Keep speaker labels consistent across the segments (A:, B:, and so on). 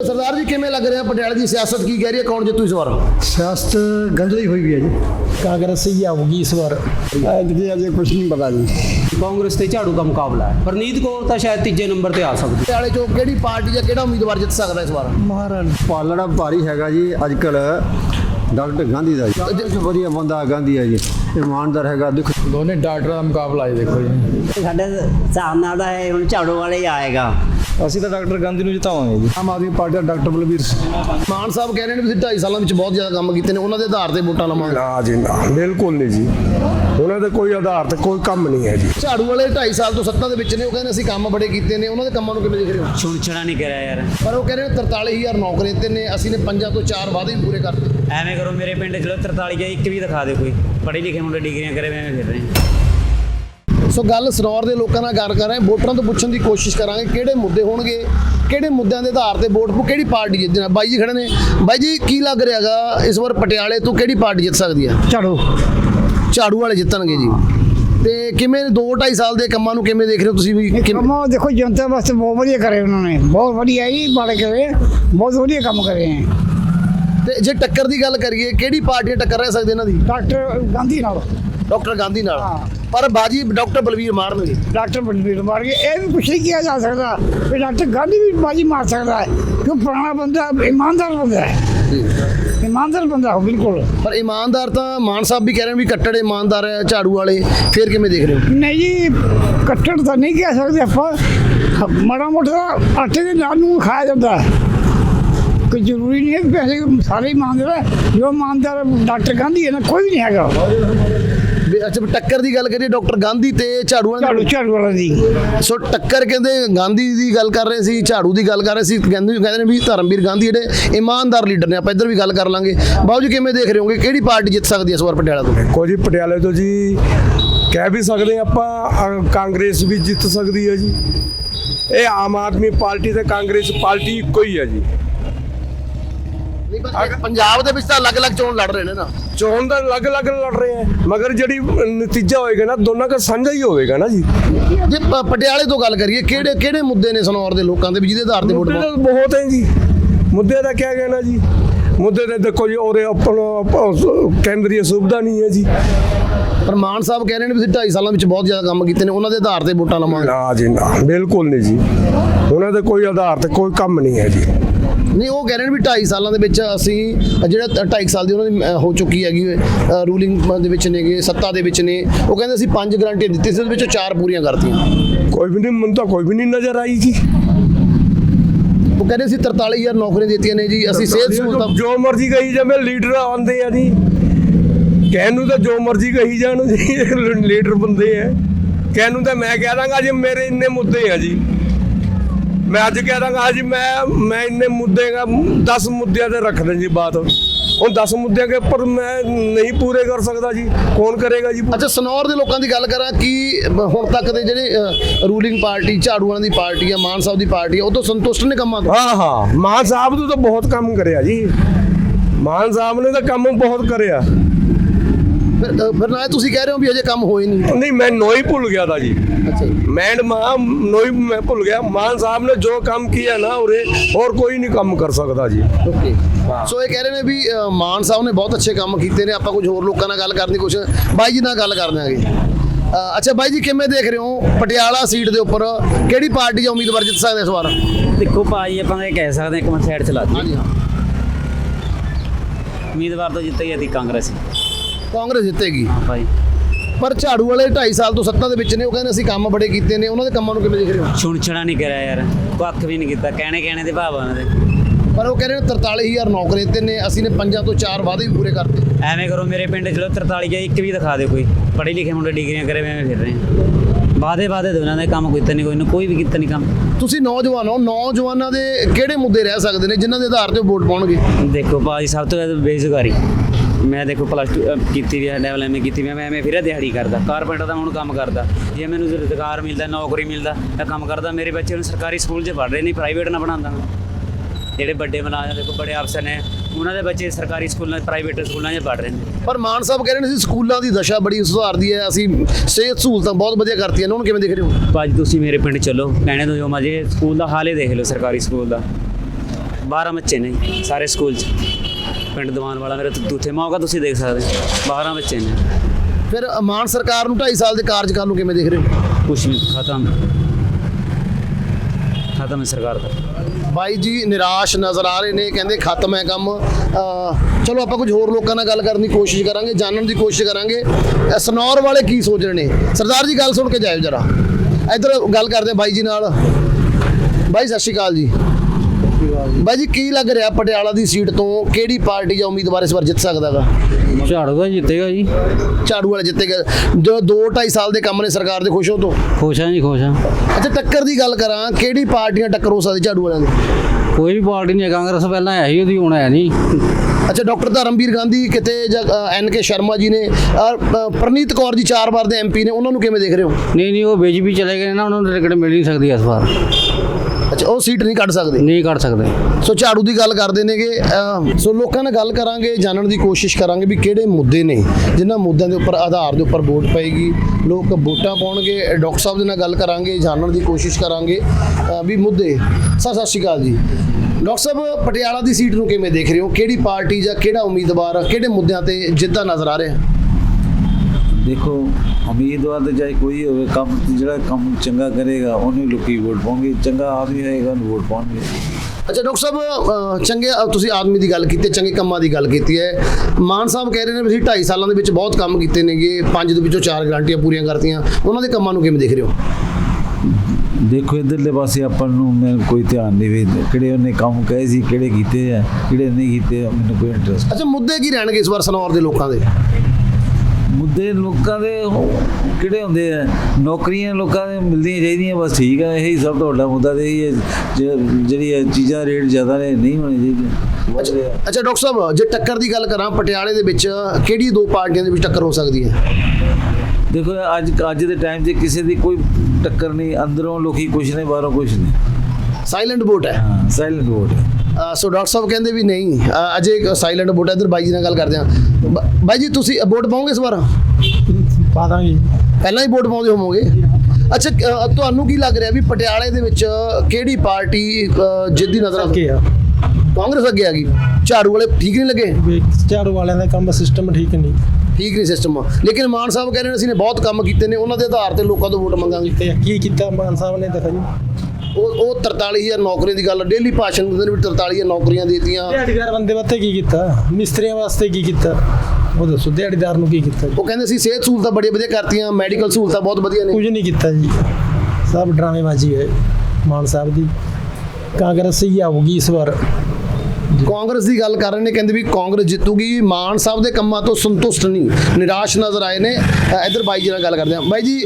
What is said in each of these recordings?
A: ਸਰਦਾਰ ਜੀ ਕਿਵੇਂ ਲੱਗ ਰਿਹਾ ਪਟਿਆਲੇ ਦੀ ਸਿਆਸਤ? ਕੀ ਕਹਿ ਰਹੀ ਹੈ? ਕੌਣ ਜਿੱਤੂ ਇਸ ਵਾਰ?
B: ਸਿਆਸਤ ਗੰਦਲੀ ਹੋਈ ਵੀ ਹੈ ਜੀ।
C: ਕਾਂਗਰਸ ਹੀ ਆਊਗੀ ਇਸ ਵਾਰ।
B: ਐਤਕੀ ਅਜੇ ਕੁਝ ਨਹੀਂ ਪਤਾ ਜੀ।
C: ਕਾਂਗਰਸ ਤੇ ਝਾੜੂ ਦਾ ਮੁਕਾਬਲਾ ਹੈ। ਪਰਨੀਤ ਕੌਰ ਤਾਂ ਸ਼ਾਇਦ ਤੀਜੇ ਨੰਬਰ ਤੇ ਆ ਸਕਦੀ।
A: ਪਟਿਆਲੇ ਚੋਂ ਕਿਹੜੀ ਪਾਰਟੀ ਜਾਂ ਕਿਹੜਾ ਉਮੀਦਵਾਰ ਜਿੱਤ ਸਕਦਾ ਇਸ ਵਾਰ?
B: ਮਹਾਰਾਜ ਪਾਲੜਾ ਭਾਰੀ ਹੈਗਾ ਜੀ। ਅੱਜ ਕੱਲ ਡਾਕਟਰ ਗਾਂਧੀ ਦਾ ਜੀ। ਵਧੀਆ ਬੰਦਾ ਗਾਂਧੀ ਹੈ ਜੀ। ਇਮਾਨਦਾਰ ਹੈਗਾ ਦੁੱਖ
D: ਦੋਨੇ ਡਾਕਟਰਾਂ ਦਾ ਮੁਕਾਬਲਾ ਹੈ ਦੇਖੋ ਜੀ।
E: ਸਾਡੇ ਹਿਸਾਬ ਨਾਲ ਤਾਂ ਇਹ ਹੁਣ ਝਾੜੂ ਵਾਲੇ ਹੀ ਆਏਗਾ।
D: ਅਸੀਂ ਤਾਂ ਡਾਕਟਰ ਗਾਂਧੀ ਨੂੰ ਜਿਤਾਵਾਂਗੇ ਜੀ।
B: ਆਮ ਆਦਮੀ ਪਾਰਟੀ ਦਾ ਡਾਕਟਰ ਬਲਬੀਰ ਸਿੰਘ।
A: ਮਾਨ ਸਾਹਿਬ ਕਹਿ ਰਹੇ ਨੇ ਤੁਸੀਂ 2.5 ਸਾਲਾਂ ਵਿੱਚ ਬਹੁਤ ਜ਼ਿਆਦਾ ਕੰਮ ਕੀਤੇ ਨੇ ਉਹਨਾਂ ਦੇ ਆਧਾਰ ਤੇ ਵੋਟਾਂ ਲਵਾਂਗੇ।
F: ਨਾ ਜੀ ਨਾ ਬਿਲਕੁਲ ਨਹੀਂ ਜੀ। ਉਹਨਾਂ ਦੇ ਕੋਈ ਆਧਾਰ ਤੇ ਕੋਈ ਕੰਮ ਨਹੀਂ ਹੈ ਜੀ।
A: ਝਾੜੂ ਵਾਲੇ 2.5 ਸਾਲ ਤੋਂ ਸੱਤਾ ਦੇ ਵਿੱਚ ਨੇ ਉਹ ਕਹਿੰਦੇ ਅਸੀਂ ਕੰਮ ਬੜੇ ਕੀਤੇ ਨੇ ਉਹਨਾਂ ਦੇ ਕੰਮਾਂ ਨੂੰ ਕਿਵੇਂ ਦੇਖ ਰਹੇ ਹੋ?
E: ਛੁਣਛਣਾ ਨਹੀਂ ਕਰਿਆ ਯਾਰ।
A: ਪਰ ਉਹ ਕਹਿ ਰਹੇ ਨੇ 43000 ਨੌਕਰੀਆਂ ਦਿੱਤੇ ਨੇ ਅਸੀਂ ਨੇ ਪੰਜਾਂ ਤੋਂ ਚਾਰ ਵਾਅਦੇ ਵੀ ਪੂਰੇ ਕਰਤੇ।
E: ਐਵੇਂ ਕਰੋ ਮੇਰੇ ਪਿੰਡ ਚਲੋ 43 ਜਾਂ ਇੱਕ ਵੀ ਦਿਖਾ ਦੇ ਕੋਈ। ਪੜ੍ਹੇ ਲਿਖੇ ਮੁੰਡੇ ਡਿਗਰੀਆਂ ਕਰੇ ਐਵੇਂ ਫਿਰ ਰਹੇ।
A: ਸੋ ਗੱਲ ਸਨੌਰ ਦੇ ਲੋਕਾਂ ਨਾਲ ਗੱਲ ਕਰ ਰਹੇ ਹਾਂ। ਵੋਟਰਾਂ ਤੋਂ ਪੁੱਛਣ ਦੀ ਕੋਸ਼ਿਸ਼ ਕਰਾਂਗੇ ਕਿਹੜੇ ਮੁੱਦੇ ਹੋਣਗੇ ਕਿਹੜੇ ਮੁੱਦਿਆਂ ਦੇ ਆਧਾਰ ਤੇ ਵੋਟ ਪੂ ਕਿਹੜੀ ਪਾਰਟੀ ਜਿੱਤਣਾ ਬਾਈ ਜੀ ਖੜੇ ਨੇ। ਬਾਈ ਜੀ ਕੀ ਲੱਗ ਰਿਹਾਗਾ ਇਸ ਵਾਰ ਪਟਿਆਲੇ ਤੋਂ ਕਿਹੜੀ ਪਾਰਟੀ ਜਿੱਤ ਸਕਦੀ ਹੈ?
B: ਝਾੜੂ।
A: ਝਾੜੂ ਵਾਲੇ ਜਿੱਤਣਗੇ ਜੀ। ਤੇ ਕਿਵੇਂ 2 2.5 ਸਾਲ ਦੇ ਕੰਮਾਂ ਨੂੰ ਕਿਵੇਂ ਦੇਖ ਰਹੇ ਹੋ ਤੁਸੀਂ ਵੀ? ਕਿਵੇਂ-
G: ਕੰਮ ਦੇਖੋ ਜਨਤਾ ਵਾਸਤੇ ਬਹੁਤ ਵਧੀਆ ਕਰੇ ਉਹਨਾਂ ਨੇ। ਬਹੁਤ ਵਧੀਆ ਹੀ ਮਾੜੇ ਕਰੇ। ਬਹੁਤ ਵਧੀਆ ਕੰਮ ਕਰੇ ਹੈ
A: ਤੇ ਜੇ ਟੱਕਰ ਦੀ ਗੱਲ ਕਰੀਏ ਕਿਹੜੀ ਪਾਰਟੀ ਨਾਲ ਟੱਕਰ ਰਹਿ ਸਕਦੀ ਇਹਨਾਂ ਦੀ?
G: ਡਾਕਟਰ ਗਾਂਧੀ ਨਾਲ।
A: ਡਾਕਟਰ ਗਾਂਧੀ ਨਾਲ। ਪਰ ਬਾਜੀ ਡਾਕਟਰ ਬਲਵੀਰ ਮਾਰਨਗੇ।
G: ਡਾਕਟਰ ਬਲਬੀਰ ਮਾਰ ਕੇ ਇਹ ਵੀ ਕੁਛ ਨਹੀਂ ਕਿਹਾ ਜਾ ਸਕਦਾ। ਵੀ ਡਾਕਟਰ ਗਾਂਧੀ ਵੀ ਬਾਜੀ ਮਾਰ ਸਕਦਾ ਹੈ। ਕਿਉਂ ਪੁਰਾਣਾ ਬੰਦਾ ਇਮਾਨਦਾਰ ਬੰਦਾ ਹੈ। ਇਮਾਨਦਾਰ ਬੰਦਾ ਹੋ ਬਿਲਕੁਲ।
A: ਪਰ ਇਮਾਨਦਾਰ ਤਾਂ ਮਾਨ ਸਾਹਿਬ ਵੀ ਕਹਿ ਰਹੇ ਨੇ ਵੀ ਕੱਟੜ ਇਮਾਨਦਾਰ ਹੈ ਝਾੜੂ ਵਾਲੇ। ਫਿਰ ਕਿਵੇਂ ਦੇਖ ਰਹੇ ਹੋ?
G: ਨਹੀਂ ਜੀ ਕੱਟੜ ਤਾਂ ਨਹੀਂ ਕਹਿ ਸਕਦੇ ਆਪਾਂ। ਮਾੜਾ ਮੋਟਾ ਆਟੇ ਦੇ ਨਾਲ ਨੂੰ ਖਾਇਆ ਜਾਂਦਾ ਹੈ। ਕੋਈ ਜ਼ਰੂਰੀ ਨਹੀਂ ਹੈ ਕਿ ਪੈਸੇ ਸਾਰੇ ਇਮਾਨਦਾਰ ਹੈ। ਜੋ ਇਮਾਨਦਾਰ ਡਾਕਟਰ ਗਾਂਧੀ ਹੈ ਨਾ ਕੋਈ ਵੀ ਨਹੀਂ ਹੈਗਾ।
A: ਵੀ ਅੱਛਾ ਟੱਕਰ ਦੀ ਗੱਲ ਕਰੀਏ ਡਾਕਟਰ ਗਾਂਧੀ ਤੇ ਝਾੜੂ ਵਾਲੇ
G: ਝਾੜੂ ਝਾੜੂ ਵਾਲਾ ਦੀ।
A: ਸੋ ਟੱਕਰ ਕਹਿੰਦੇ ਗਾਂਧੀ ਦੀ ਗੱਲ ਕਰ ਰਹੇ ਸੀ ਝਾੜੂ ਦੀ ਗੱਲ ਕਰ ਰਹੇ ਸੀ ਕਹਿੰਦੇ ਕਹਿੰਦੇ ਨੇ ਵੀ ਧਰਮਵੀਰ ਗਾਂਧੀ ਜਿਹੜੇ ਇਮਾਨਦਾਰ ਲੀਡਰ ਨੇ ਆਪਾਂ ਇੱਧਰ ਵੀ ਗੱਲ ਕਰ ਲਾਂਗੇ। ਬਾਬੂ ਜੀ ਕਿਵੇਂ ਦੇਖ ਰਹੇ ਹੋਗੇ? ਕਿਹੜੀ ਪਾਰਟੀ ਜਿੱਤ ਸਕਦੀ ਹੈ ਇਸ ਵਾਰ ਪਟਿਆਲਾ ਤੋਂ?
F: ਕੋਈ ਜੀ ਪਟਿਆਲੇ ਤੋਂ ਜੀ ਕਹਿ ਵੀ ਸਕਦੇ ਆਪਾਂ ਕਾਂਗਰਸ ਵੀ ਜਿੱਤ ਸਕਦੀ ਹੈ ਜੀ। ਇਹ ਆਮ ਆਦਮੀ ਪਾਰਟੀ ਤੇ ਕਾਂਗਰਸ ਪਾਰਟੀ ਇੱਕੋ ਹੀ ਹੈ ਜੀ।
A: ਪੰਜਾਬ ਦੇ ਵਿੱਚ ਤਾਂ ਅਲੱਗ-ਅਲੱਗ ਚੋਣ ਲੜ ਰਹੇ ਨੇ ਨਾ।
F: ਚੋਣ ਦਾ ਅਲੱਗ-ਅਲੱਗ ਲੜ ਰਹੇ ਹੈ ਮਗਰ ਜਿਹੜੀ ਨਤੀਜਾ ਹੋਏਗਾ ਨਾ ਦੋਨਾਂ ਦਾ ਸਾਂਝਾ ਹੀ ਹੋਵੇਗਾ ਨਾ ਜੀ।
A: ਜੇ ਪ- ਪਟਿਆਲੇ ਤੋਂ ਗੱਲ ਕਰੀਏ ਕਿਹੜੇ ਕਿਹੜੇ ਮੁੱਦੇ ਨੇ ਸਨੌਰ ਦੇ ਲੋਕਾਂ ਦੇ ਵੀ ਜਿਹਦੇ ਆਧਾਰ ਤੇ ਵੋਟ
F: ਮੁੱਦੇ
A: ਪਾਉਣ
F: ਤਾਂ ਬਹੁਤ ਹੈ ਜੀ। ਮੁੱਦੇ ਦਾ ਕੀ ਕਹਿਣਾ ਜੀ? ਮੁੱਦੇ ਤੇ ਦੇਖੋ ਜੀ ਉਹਦੇ ਆਪਣਾ ਕੇਂਦਰੀ ਸੁਵਿਧਾ ਨਹੀਂ ਹੈ ਜੀ।
A: ਪਰ ਮਾਨ ਸਾਹਿਬ ਕਹਿ ਰਹੇ ਨੇ ਵੀ ਅਸੀਂ 2.5 ਸਾਲਾਂ ਵਿੱਚ ਬਹੁਤ ਜ਼ਿਆਦਾ ਕੰਮ ਕੀਤੇ ਨੇ ਉਹਨਾਂ ਦੇ ਆਧਾਰ ਤੇ ਵੋਟਾਂ ਲਵਾਂਗੇ।
F: ਨਾ ਜੀ ਨਾ ਬਿਲਕੁਲ ਨਹੀਂ ਜੀ। ਉਹਨਾਂ ਦੇ ਕੋਈ ਆਧਾਰ ਤੇ ਕੋਈ ਕੰਮ ਨਹੀਂ ਹੈ ਜੀ।
A: ਨਹੀਂ ਉਹ ਕਹਿ ਰਹੇ ਨੇ ਵੀ 2.5 ਸਾਲਾਂ ਦੇ ਵਿੱਚ ਅਸੀਂ ਜਿਹੜਾ 2.5 ਸਾਲ ਦੀ ਉਹਨਾਂ ਦੀ ਹੋ ਚੁੱਕੀ ਹੈਗੀ ਰੂਲਿੰਗ ਦੇ ਵਿੱਚ ਨੇਗੇ ਸੱਤਾ ਦੇ ਵਿੱਚ ਨੇ। ਉਹ ਕਹਿੰਦੇ ਅਸੀਂ ਪੰਜ ਗਰੰਟੀਆਂ ਦਿੱਤੀਆਂ ਸੀ ਉਹਦੇ ਵਿੱਚੋਂ ਚਾਰ ਪੂਰੀਆਂ ਕਰਤੀਆਂ।
F: ਕੋਈ ਵੀ ਨਹੀਂ ਮੈਨੂੰ ਤਾਂ ਕੋਈ ਵੀ ਨਹੀਂ ਨਜ਼ਰ ਆਈ ਜੀ।
A: ਉਹ ਕਹਿੰਦੇ ਅਸੀਂ 43000 ਨੌਕਰੀਆਂ ਦਿੱਤੀਆਂ ਨੇ ਜੀ ਅਸੀਂ ਸਿਹਤ ਸਹੂਲਤਾਂ
F: ਜੋ ਮਰਜ਼ੀ ਕਹੀ ਜਾਵੇ ਲੀਡਰ ਆਉਂਦੇ ਆ ਜੀ। ਕਹਿਣ ਨੂੰ ਤਾਂ ਜੋ ਮਰਜ਼ੀ ਕਹੀ ਜਾਣ ਜੀ ਲੀਡਰ ਬੰਦੇ ਆ। ਕਹਿਣ ਨੂੰ ਤਾਂ ਮੈਂ ਕਹਿ ਦਾਂਗਾ ਜੀ ਮੇਰੇ ਇੰਨੇ ਮੁੱਦੇ ਆ ਜੀ। ਮੈਂ ਅੱਜ ਕਹਿ ਦਾਂਗਾ ਜੀ ਮੈਂ ਮੈਂ ਇੰਨੇ ਮੁੱਦੇ ਦਾ 10 ਮੁੱਦਿਆਂ ਤੇ ਰੱਖ ਦਾਂ ਜੀ ਬਾਤ। ਹੁਣ 10 ਮੁੱਦਿਆਂ ਕੇ ਉੱਪਰ ਮੈਂ ਨਹੀਂ ਪੂਰੇ ਕਰ ਸਕਦਾ ਜੀ ਕੌਣ ਕਰੇਗਾ ਜੀ?
A: ਅੱਛਾ ਸਨੌਰ ਦੇ ਲੋਕਾਂ ਦੀ ਗੱਲ ਕਰਾਂ ਕਿ ਹੁਣ ਤੱਕ ਦੇ ਜਿਹੜੇ ਰੂਲਿੰਗ ਪਾਰਟੀ ਝਾੜੂ ਵਾਲਿਆਂ ਦੀ ਪਾਰਟੀ ਆ ਮਾਨ ਸਾਹਿਬ ਦੀ ਪਾਰਟੀ ਆ ਉਹ ਤੋਂ ਸੰਤੁਸ਼ਟ ਨੇ ਕੰਮਾਂ ਤੋਂ?
F: ਹਾਂ ਹਾਂ ਮਾਨ ਸਾਹਿਬ ਤੋਂ ਤਾਂ ਬਹੁਤ ਕੰਮ ਕਰਿਆ ਜੀ। ਮਾਨ ਸਾਹਿਬ ਨੇ ਤਾਂ ਕੰਮ ਬਹੁਤ ਕਰਿਆ।
A: ਫਿਰ ਨਾ ਤੁਸੀਂ ਕਹਿ ਰਹੇ ਹੋ ਵੀ ਅਜੇ ਕੰਮ ਹੋਏ ਨਹੀਂ।
F: ਨਹੀਂ ਮੈਂ ਨੋ ਹੀ ਭੁੱਲ ਗਿਆ ਤਾਂ ਜੀ।
A: ਅੱਛਾ
F: ਮੈਂ ਮਾਂ ਨੋਈ ਮੈਂ ਭੁੱਲ ਗਿਆ। ਮਾਨ ਸਾਹਿਬ ਨੇ ਜੋ ਕੰਮ ਕੀਤਾ ਨਾ ਉਰੇ ਹੋਰ ਕੋਈ ਨਹੀਂ ਕੰਮ ਕਰ ਸਕਦਾ ਜੀ।
A: ਓਕੇ। ਸੋ ਇਹ ਕਹਿ ਰਹੇ ਨੇ ਵੀ ਮਾਨ ਸਾਹਿਬ ਨੇ ਬਹੁਤ ਅੱਛੇ ਕੰਮ ਕੀਤੇ ਨੇ। ਆਪਾਂ ਕੁਝ ਹੋਰ ਲੋਕਾਂ ਨਾਲ ਗੱਲ ਕਰਨ ਦੀ ਕੋਸ਼ਿਸ਼ ਬਾਈ ਜੀ ਨਾਲ ਗੱਲ ਕਰਦੇ ਆਂਗੇ ਅੱਛਾ ਬਾਈ ਜੀ ਕਿਵੇਂ ਦੇਖ ਰਹੇ ਹੋ ਪਟਿਆਲਾ ਸੀਟ ਦੇ ਉੱਪਰ? ਕਿਹੜੀ ਪਾਰਟੀ ਦਾ ਉਮੀਦਵਾਰ ਜਿੱਤ ਸਕਦਾ ਇਸ ਵਾਰ?
E: ਦੇਖੋ ਭਾਈ ਆਪਾਂ ਇਹ ਕਹਿ ਸਕਦੇ ਇੱਕ ਮਿੰਟ ਸਾਈਡ ਚਲਾ ਦੀ
A: ਹਾਂਜੀ ਹਾਂ।
E: ਉਮੀਦਵਾਰ ਤਾਂ ਜਿੱਤੇ ਹੀ ਆਦੀ ਕਾਂਗਰਸ।
A: ਕਾਂਗਰਸ ਜਿੱਤੇਗੀ।
E: ਹਾਂ ਭਾਈ।
A: ਪਰ ਝਾੜੂ ਵਾਲੇ 2.5 ਸਾਲ ਤੋਂ ਸੱਤਾ ਦੇ ਵਿੱਚ ਨੇ ਉਹ ਕਹਿੰਦੇ ਅਸੀਂ ਕੰਮ ਬੜੇ ਕੀਤੇ ਨੇ ਉਹਨਾਂ ਦੇ ਕੰਮਾਂ ਨੂੰ ਕਿਵੇਂ ਦੇਖ ਰਹੇ ਹੋ?
E: ਛੁਣਛਣਾ ਨਹੀਂ ਕਰਿਆ ਯਾਰ ਕੱਖ ਵੀ ਨਹੀਂ ਕੀਤਾ ਕਹਿਣੇ ਕਹਿਣੇ ਦੇ ਭਾਵ ਉਹਨਾਂ ਦੇ।
A: ਪਰ ਉਹ ਕਹਿ ਰਹੇ ਨੇ 43000 ਨੌਕਰੀਆਂ ਦਿੱਤੇ ਨੇ ਅਸੀਂ ਨੇ ਪੰਜਾਂ ਤੋਂ ਚਾਰ ਵਾਅਦੇ ਵੀ ਪੂਰੇ ਕਰਤੇ।
E: ਐਵੇਂ ਕਰੋ ਮੇਰੇ ਪਿੰਡ ਚਲੋ 43 ਜਾਂ ਇੱਕ ਵੀ ਦਿਖਾ ਦੇ ਕੋਈ। ਪੜ੍ਹੇ ਲਿਖੇ ਮੁੰਡੇ ਡਿਗਰੀਆਂ ਕਰੇ ਐਵੇਂ ਫਿਰ ਰਹੇ ਵਾਦੇ ਵਾਦੇ ਦੇ ਉਹਨਾਂ ਦੇ ਕੰਮ ਕੀਤਾ ਨਹੀਂ ਕੋਈ ਨੂੰ ਕੋਈ ਵੀ ਕੀਤਾ ਨਹੀਂ ਕੰਮ।
A: ਤੁਸੀਂ ਨੌਜਵਾਨ ਹੋ ਨੌਜਵਾਨਾਂ ਦੇ ਕਿਹੜੇ ਮੁੱਦੇ ਰਹਿ ਸਕਦੇ ਨੇ ਜਿਨ੍ਹਾਂ ਦੇ ਆਧਾਰ ਤੇ ਵੋਟ ਪਾਉਣਗੇ?
E: ਦੇਖੋ ਭਾਜੀ ਸਭ ਤੋਂ ਜ਼ਿਆਦਾ ਬੇਰੁਜ਼ਗਾਰੀ ਮੈਂ ਦੇਖੋ ਪਲੱਸ 2 ਕੀਤੀ ਵੀ ਹੈ ਲੈਵਲ ਐਵੇਂ ਕੀਤੀ ਵੀ ਹੈ, ਮੈਂ ਐਵੇਂ ਫਿਰ ਦਿਹਾੜੀ ਕਰਦਾ। ਕਾਰਪੈਂਟਰ ਦਾ ਹੁਣ ਕੰਮ ਕਰਦਾ। ਜੇ ਮੈਨੂੰ ਰੁਜ਼ਗਾਰ ਮਿਲਦਾ ਨੌਕਰੀ ਮਿਲਦਾ ਮੈਂ ਕੰਮ ਕਰਦਾ ਮੇਰੇ ਬੱਚੇ ਨੂੰ ਸਰਕਾਰੀ ਸਕੂਲ 'ਚ ਪੜ੍ਹ ਰਹੇ ਨਹੀਂ ਪ੍ਰਾਈਵੇਟ ਨਾ ਮੈਂ। ਜਿਹੜੇ ਵੱਡੇ ਮੁਲਾਜ਼ਮ ਦੇਖੋ ਬੜੇ ਅਫਸਰ ਨੇ ਉਹਨਾਂ ਦੇ ਬੱਚੇ ਸਰਕਾਰੀ ਸਕੂਲਾਂ ਪ੍ਰਾਈਵੇਟ ਸਕੂਲਾਂ 'ਚ ਪੜ੍ਹ ਰਹੇ ਨੇ।
A: ਪਰ ਮਾਨ ਸਾਹਿਬ ਕਹਿ ਰਹੇ ਨੇ ਅਸੀਂ ਸਕੂਲਾਂ ਦੀ ਦਸ਼ਾ ਬੜੀ ਸੁਧਾਰਦੀ ਹੈ ਅਸੀਂ ਸਿਹਤ ਸਹੂਲਤਾਂ ਬਹੁਤ ਵਧੀਆ ਕਰਤੀਆਂ ਨੇ ਉਹਨੂੰ ਕਿਵੇਂ ਦੇਖ ਰਹੇ ਹੋ?
E: ਭਾਜੀ ਤੁਸੀਂ ਮੇਰੇ ਪਿੰਡ ਚੱਲੋ ਕਹਿਣੇ ਤੋਂ ਜੋ ਮਰਜ਼ੀ ਸਕੂਲ ਦਾ ਹਾਲੇ ਦੇਖ ਲਓ ਸਰਕਾਰੀ ਸਕੂਲ ਦਾ। 12 ਬੱਚੇ ਨੇ ਸਾਰੇ ਸਕੂਲ 'ਚ। ਪਿੰਡ ਦੀਵਾਨ ਵਾਲਾ ਮੇਰੇ ਦੂਥੇ ਮੌਕਾ ਤੁਸੀਂ ਦੇਖ ਸਕਦੇ ਹੋ। 12 ਬੱਚੇ ਨੇ
A: ਫਿਰ ਮਾਨ ਸਰਕਾਰ ਨੂੰ 2.5 ਸਾਲ ਦੇ ਕਾਰਜਕਾਲ ਨੂੰ ਕਿਵੇਂ ਦੇਖ ਰਹੇ ਹੋ?
E: ਕੁਛ ਨਹੀਂ ਖਤਮ। ਖਤਮ ਹੈ ਸਰਕਾਰ ਦਾ।
A: ਬਾਈ ਜੀ ਨਿਰਾਸ਼ ਨਜ਼ਰ ਆ ਰਹੇ ਨੇ ਕਹਿੰਦੇ ਖਤਮ ਹੈ ਕੰਮ। ਅਹ ਚਲੋ ਆਪਾਂ ਕੁਝ ਹੋਰ ਲੋਕਾਂ ਨਾਲ ਗੱਲ ਕਰਨ ਦੀ ਕੋਸ਼ਿਸ਼ ਕਰਾਂਗੇ ਜਾਣਨ ਦੀ ਕੋਸ਼ਿਸ਼ ਕਰਾਂਗੇ। ਸਨੌਰ ਵਾਲੇ ਕੀ ਸੋਚ ਰਹੇ ਨੇ? ਸਰਦਾਰ ਜੀ ਗੱਲ ਸੁਣ ਕੇ ਜਾਇਓ ਜਰਾ। ਇੱਧਰ ਗੱਲ ਕਰਦੇ ਬਾਈ ਜੀ ਨਾਲ। ਬਾਈ ਸਤਿ ਸ਼੍ਰੀ ਅਕਾਲ ਜੀ। ਬਾਈ ਜੀ ਕੀ ਲੱਗ ਰਿਹਾ ਪਟਿਆਲਾ ਦੀ ਸੀਟ ਤੋਂ? ਕਿਹੜੀ ਪਾਰਟੀ ਜਾਂ ਉਮੀਦਵਾਰ ਇਸ ਵਾਰ ਜਿੱਤ ਸਕਦਾਗਾ
C: ਝਾੜੂ ਦਾ ਜਿੱਤੇਗਾ ਜੀ।
A: ਝਾੜੂ ਵਾਲੇ ਜਿੱਤੇਗਾ। ਜੋ 2.5 ਸਾਲ ਦੇ ਕੰਮ ਨੇ ਸਰਕਾਰ ਦੇ ਖੁਸ਼ ਹੋ ਤੋਂ?
C: ਖੁਸ਼ ਹਾਂ ਜੀ ਖੁਸ਼ ਹਾਂ।
A: ਅੱਛਾ ਟੱਕਰ ਦੀ ਗੱਲ ਕਰਾਂ ਕਿਹੜੀ ਪਾਰਟੀਆਂ ਟੱਕਰ ਹੋ ਸਕਦੀ ਝਾੜੂ ਵਾਲਿਆਂ ਦੀ?
C: ਕੋਈ ਵੀ ਪਾਰਟੀ ਨਹੀਂ ਹੈ, ਕਾਂਗਰਸ ਪਹਿਲਾਂ ਹੈ ਹੀ ਉਹਦੀ ਹੁਣ ਹੈ ਨਹੀਂ।
A: ਅੱਛਾ ਡਾਕਟਰ ਧਰਮਵੀਰ ਗਾਂਧੀ ਕਿਤੇ ਜਾਂ ਐਨ ਕੇ ਸ਼ਰਮਾ ਜੀ ਨੇ ਪ੍ਰਨੀਤ ਕੌਰ ਜੀ ਚਾਰ ਵਾਰ ਦੇ ਐਮਪੀ ਨੇ ਉਹਨਾਂ ਨੂੰ ਕਿਵੇਂ ਦੇਖ ਰਹੇ ਹੋ?
C: ਨਹੀਂ ਨਹੀਂ ਉਹ ਬੀਜੇਪੀ ਚਲੇ ਗਏ ਨੇ ਨਾ ਉਹਨਾਂ ਨੂੰ ਟਿਕਟ ਮਿਲ ਨਹੀਂ ਸਕਦੀ ਇਸ ਵਾਰ।
A: ਅੱਛਾ ਉਹ ਸੀਟ ਨਹੀਂ ਕੱਢ ਸਕਦੇ?
C: ਨਹੀਂ ਕੱਢ ਸਕਦੇ।
A: ਸੋ ਝਾੜੂ ਦੀ ਗੱਲ ਕਰਦੇ ਨੇਗੇ ਅ, ਸੋ ਲੋਕਾਂ ਨਾਲ ਗੱਲ ਕਰਾਂਗੇ ਜਾਣਨ ਦੀ ਕੋਸ਼ਿਸ਼ ਕਰਾਂਗੇ ਵੀ ਕਿਹੜੇ ਮੁੱਦੇ ਨੇ ਜਿਨ੍ਹਾਂ ਮੁੱਦਿਆਂ ਦੇ ਉੱਪਰ ਆਧਾਰ ਦੇ ਉੱਪਰ ਵੋਟ ਪਏਗੀ। ਲੋਕ ਵੋਟਾਂ ਪਾਉਣਗੇ ਡਾਕਟਰ ਸਾਹਿਬ ਦੇ ਨਾਲ ਗੱਲ ਕਰਾਂਗੇ ਜਾਣਨ ਦੀ ਕੋਸ਼ਿਸ਼ ਕਰਾਂਗੇ। ਵੀ ਮੁੱਦੇ ਸਰ ਸਤਿ ਸ਼੍ਰੀ ਅਕਾਲ ਜੀ। ਡਾਕਟਰ ਸਾਹਿਬ ਪਟਿਆਲਾ ਦੀ ਸੀਟ ਨੂੰ ਕਿਵੇਂ ਦੇਖ ਰਹੇ ਹੋ? ਕਿਹੜੀ ਪਾਰਟੀ ਜਾਂ ਕਿਹੜਾ ਉਮੀਦਵਾਰ ਕਿਹੜੇ ਮੁੱਦਿਆਂ ਤੇ ਜਿੱਦਾਂ ਨਜ਼ਰ ਆ ਰਿਹਾ?
H: ਦੇਖੋ ਉਮੀਦਵਾਰ ਤੇ ਚਾਹੇ ਕੋਈ ਹੋਵੇ ਕੰਮ ਜਿਹੜਾ ਕੰਮ ਚੰਗਾ ਕਰੇਗਾ ਉਹਨੂੰ ਲੋਕੀ ਵੋਟ ਪਾਉਣਗੇ। ਚੰਗਾ ਆਦਮੀ ਹੋਏਗਾ ਉਹਨੂੰ ਵੋਟ ਪਾਉਣਗੇ।
A: ਅੱਛਾ ਡਾਕਟਰ ਸਾਹਿਬ ਚੰਗੇ ਤੁਸੀਂ ਆਦਮੀ ਦੀ ਗੱਲ ਕੀਤੀ ਚੰਗੇ ਕੰਮਾਂ ਦੀ ਗੱਲ ਕੀਤੀ ਹੈ। ਮਾਨ ਸਾਹਿਬ ਕਹਿ ਰਹੇ ਨੇ ਵੀ ਅਸੀਂ 2.5 ਸਾਲਾਂ ਦੇ ਵਿੱਚ ਬਹੁਤ ਕੰਮ ਕੀਤੇ ਨੇਗੇ ਪੰਜ ਦੇ ਵਿੱਚੋਂ ਚਾਰ ਗਾਰੰਟੀਆਂ ਪੂਰੀਆਂ ਕਰਤੀਆਂ। ਉਹਨਾਂ ਦੇ ਕੰਮਾਂ ਨੂੰ ਕਿਵੇਂ ਦੇਖ ਰਹੇ ਹੋ?
H: ਦੇਖੋ ਇਧਰਲੇ ਪਾਸੇ ਆਪਾਂ ਨੂੰ ਮੈਨੂੰ ਕੋਈ ਧਿਆਨ ਨਹੀਂ ਵੀ ਕਿਹੜੇ ਉਹਨੇ ਕੰਮ ਕਹੇ ਸੀ ਕਿਹੜੇ ਕੀਤੇ ਆ ਕਿਹੜੇ ਨਹੀਂ ਕੀਤੇ ਮੈਨੂੰ ਕੋਈ ਇੰਟਰਸਟ
A: ਅੱਛਾ ਮੁੱਦੇ ਕੀ ਰਹਿਣਗੇ ਇਸ ਵਾਰ ਸਨੌਰ ਦੇ ਲੋਕਾਂ ਦੇ?
H: ਮੁੱਦੇ ਲੋਕਾਂ ਦੇ ਕਿਹੜੇ ਹੁੰਦੇ ਆ? ਨੌਕਰੀਆਂ ਲੋਕਾਂ ਦੇ ਮਿਲਦੀਆਂ ਚਾਹੀਦੀਆਂ ਬਸ ਠੀਕ ਆ ਇਹੀ ਸਭ ਤੋਂ ਵੱਡਾ ਮੁੱਦਾ ਤੇ ਇਹੀ ਜਿਹੜੀ ਚੀਜ਼ਾਂ ਰੇਟ ਜ਼ਿਆਦਾ ਨੇ ਨਹੀਂ ਹੋਣੇ ਚਾਹੀਦੇ
A: ਅੱਛਾ ਡਾਕਟਰ ਸਾਹਿਬ ਜੇ ਟੱਕਰ ਦੀ ਗੱਲ ਕਰਾਂ ਪਟਿਆਲੇ ਦੇ ਵਿੱਚ ਕਿਹੜੀ ਦੋ ਪਾਰਟੀਆਂ ਦੇ ਵਿੱਚ ਟੱਕਰ ਹੋ ਸਕਦੀ ਹੈ?
H: ਦੇਖੋ ਅੱਜ ਅੱਜ ਦੇ ਟਾਈਮ 'ਚ ਕਿਸੇ ਦੀ ਕੋਈ ਟੱਕਰ ਨਹੀਂ ਅੰਦਰੋਂ ਲੋਕੀ ਕੁਛ ਨੇ ਬਾਹਰੋਂ ਕੁਛ ਨਹੀਂ
A: ਸਾਇਲੈਂਟ ਵੋਟ ਹੈ।
H: ਹਾਂ ਸਾਇਲੈਂਟ ਵੋਟ ਹੈ।
A: ਸੋ ਡਾਕਟਰ ਸਾਹਿਬ ਕਹਿੰਦੇ ਵੀ ਨਹੀਂ ਅਜੇ ਸਾਇਲੈਂਟ ਵੋਟ ਇੱਧਰ ਬਾਈ ਜੀ ਨਾਲ ਗੱਲ ਕਰਦੇ ਬ- ਬਾਈ ਜੀ ਤੁਸੀਂ ਵੋਟ ਪਾਓਗੇ ਇਸ ਵਾਰ?
G: ਪਾ ਦਾਂਗੇ
A: ਪਹਿਲਾਂ ਹੀ ਵੋਟ ਪਾਉਂਦੇ ਹੋਵੋਗੇ? ਅੱਛਾ ਤੁਹਾਨੂੰ ਕੀ ਲੱਗ ਰਿਹਾ ਵੀ ਪਟਿਆਲੇ ਦੇ ਵਿੱਚ ਕਿਹੜੀ ਪਾਰਟੀ ਜਿੱਦੀ ਨਜ਼ਰ ਆ
G: ਆ।
A: ਕਾਂਗਰਸ ਅੱਗੇ ਆ ਗਈ। ਝਾੜੂ ਵਾਲੇ ਠੀਕ ਨਹੀਂ ਲੱਗੇ?
G: ਝਾੜੂ ਵਾਲਿਆਂ ਦਾ ਕੰਮ ਸਿਸਟਮ ਠੀਕ ਨਹੀਂ।
A: ਠੀਕ ਨਹੀਂ ਸਿਸਟਮ ਲੇਕਿਨ ਮਾਨ ਸਾਹਿਬ ਕਹਿ ਰਹੇ ਨੇ ਅਸੀਂ ਨੇ ਬਹੁਤ ਕੰਮ ਕੀਤੇ ਨੇ ਉਹਨਾਂ ਦੇ ਆਧਾਰ ਤੇ ਲੋਕਾਂ ਤੋਂ ਵੋਟ ਮੰਗਾਂਗੇ।
G: ਕੀ ਕੀਤਾ ਮਾਨ ਸਾਹਿਬ ਨੇ ਦੇਖੋ ਜੀ।
A: ਉਹ ਉਹ 43000 ਨੌਕਰੀਆਂ ਦੀ ਗੱਲ ਡੇਲੀ ਭਾਸ਼ਣ ਦਿੰਦੇ ਨੇ ਵੀ 43000 ਨੌਕਰੀਆਂ ਦਿੱਤੀਆਂ।
G: ਦਿਹਾੜੀਦਾਰ ਬੰਦੇ ਵਾਸਤੇ ਕੀ ਕੀਤਾ? ਮਿਸਤਰੀਆਂ ਵਾਸਤੇ ਕੀ ਕੀਤਾ? ਉਹ ਦੱਸੋ ਦਿਹਾੜੀਦਾਰ ਨੂੰ ਕੀ ਕੀਤਾ?
A: ਉਹ ਕਹਿੰਦੇ ਸੀ ਸਿਹਤ ਸਹੂਲਤਾਂ ਬੜੀਆਂ ਵਧੀਆ ਕਰਤੀਆਂ ਮੈਡੀਕਲ ਸਹੂਲਤਾਂ ਬਹੁਤ ਵਧੀਆ ਨੇ।
G: ਕੁਝ ਨਹੀਂ ਕੀਤਾ ਜੀ। ਸਭ ਡਰਾਮੇਬਾਜ਼ੀ ਹੈ ਮਾਨ ਸਾਹਿਬ ਦੀ। ਕਾਂਗਰਸ ਹੀ ਆਊਗੀ ਇਸ ਵਾਰ।
A: ਕਾਂਗਰਸ ਦੀ ਗੱਲ ਕਰ ਰਹੇ ਨੇ ਕਹਿੰਦੇ ਵੀ ਕਾਂਗਰਸ ਜਿੱਤੂਗੀ। ਮਾਨ ਸਾਹਿਬ ਦੇ ਕੰਮਾਂ ਤੋਂ ਸੰਤੁਸ਼ਟ ਨਹੀਂ ਨਿਰਾਸ਼ ਨਜ਼ਰ ਆਏ ਨੇ। ਇੱਧਰ ਬਾਈ ਜੀ ਨਾਲ ਗੱਲ ਕਰਦੇ ਹਾਂ। ਬਾਈ ਜੀ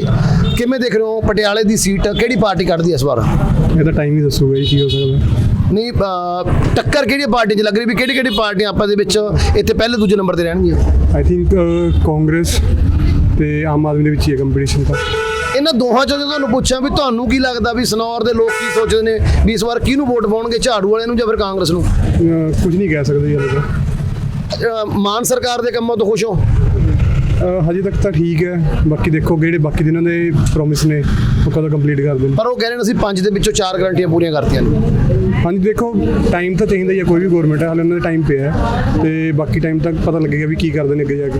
A: ਕਿਵੇਂ ਦੇਖ ਰਹੇ ਹੋ? ਪਟਿਆਲੇ ਦੀ ਸੀਟ ਕਿਹੜੀ ਪਾਰਟੀ ਕੱਢਦੀ ਇਸ ਵਾਰ?
I: ਇਹ ਤਾਂ ਟਾਈਮ ਹੀ ਦੱਸੂਗਾ ਜੀ ਕੀ ਹੋ ਸਕਦਾ।
A: ਨਹੀਂ ਟੱਕਰ ਕਿਹੜੀ ਪਾਰਟੀ 'ਚ ਲੱਗ ਰਹੀ ਵੀ ਕਿਹੜੀ ਕਿਹੜੀ ਪਾਰਟੀਆਂ ਆਪਾਂ ਦੇ ਵਿੱਚ ਇੱਥੇ ਪਹਿਲੇ ਦੂਜੇ ਨੰਬਰ ਤੇ ਰਹਿਣਗੀਆਂ?
I: ਆਈ ਥਿੰਕ ਕਾਂਗਰਸ ਤੇ ਆਮ ਆਦਮੀ ਦੇ ਵਿੱਚ ਹੀ ਹੈ ਕੰਪੀਟੀਸ਼ਨ ਤਾਂ।
A: ਇਹਨਾਂ ਦੋਹਾਂ ਚੋਂ ਜੇ ਤੁਹਾਨੂੰ ਪੁੱਛਾਂ ਵੀ ਤੁਹਾਨੂੰ ਕੀ ਲੱਗਦਾ ਵੀ ਸਨੌਰ ਦੇ ਲੋਕ ਕੀ ਸੋਚਦੇ ਨੇ ਵੀ ਇਸ ਵਾਰ ਕਿਹਨੂੰ ਵੋਟ ਪਾਉਣਗੇ ਝਾੜੂ ਵਾਲਿਆਂ ਨੂੰ ਜਾਂ ਫਿਰ ਕਾਂਗਰਸ ਨੂੰ?
I: ਅਹ ਕੁਝ ਨਹੀਂ ਕਹਿ ਸਕਦੇ ਜੀ ਹਲੇ ਤਾਂ।
A: ਅ, ਮਾਨ ਸਰਕਾਰ ਦੇ ਕੰਮਾਂ ਤੋਂ ਖੁਸ਼ ਹੋ?
I: ਹਜੇ ਤੱਕ ਤਾਂ ਠੀਕ ਹੈ। ਬਾਕੀ ਦੇਖੋ ਜਿਹੜੇ ਬਾਕੀ ਦਿਨਾਂ ਦੇ ਪ੍ਰੋਮਿਸ ਨੇ ਉਹ ਕਦੋਂ ਕੰਪਲੀਟ ਕਰਦੇ ਨੇ
A: ਪਰ ਉਹ ਕਹਿ ਰਹੇ ਨੇ ਅਸੀਂ ਪੰਜ ਦੇ ਵਿੱਚੋਂ ਚਾਰ ਗਾਰੰਟੀਆਂ ਪੂਰੀਆਂ ਕਰਤੀਆਂ ਨੇ।
I: ਹਾਂਜੀ ਦੇਖੋ ਟਾਈਮ ਤਾਂ ਚਾਹੀਦਾ ਹੀ ਹੈ ਕੋਈ ਵੀ ਗਵਰਨਮੈਂਟ ਹੈ ਹਾਲੇ ਉਹਨਾਂ ਦਾ ਟਾਈਮ ਪਿਆ ਹੈ। ਤੇ ਬਾਕੀ ਟਾਈਮ ਤੱਕ ਪਤਾ ਲੱਗੇਗਾ ਵੀ ਕੀ ਕਰਦੇ ਨੇ ਅੱਗੇ ਜਾ ਕੇ।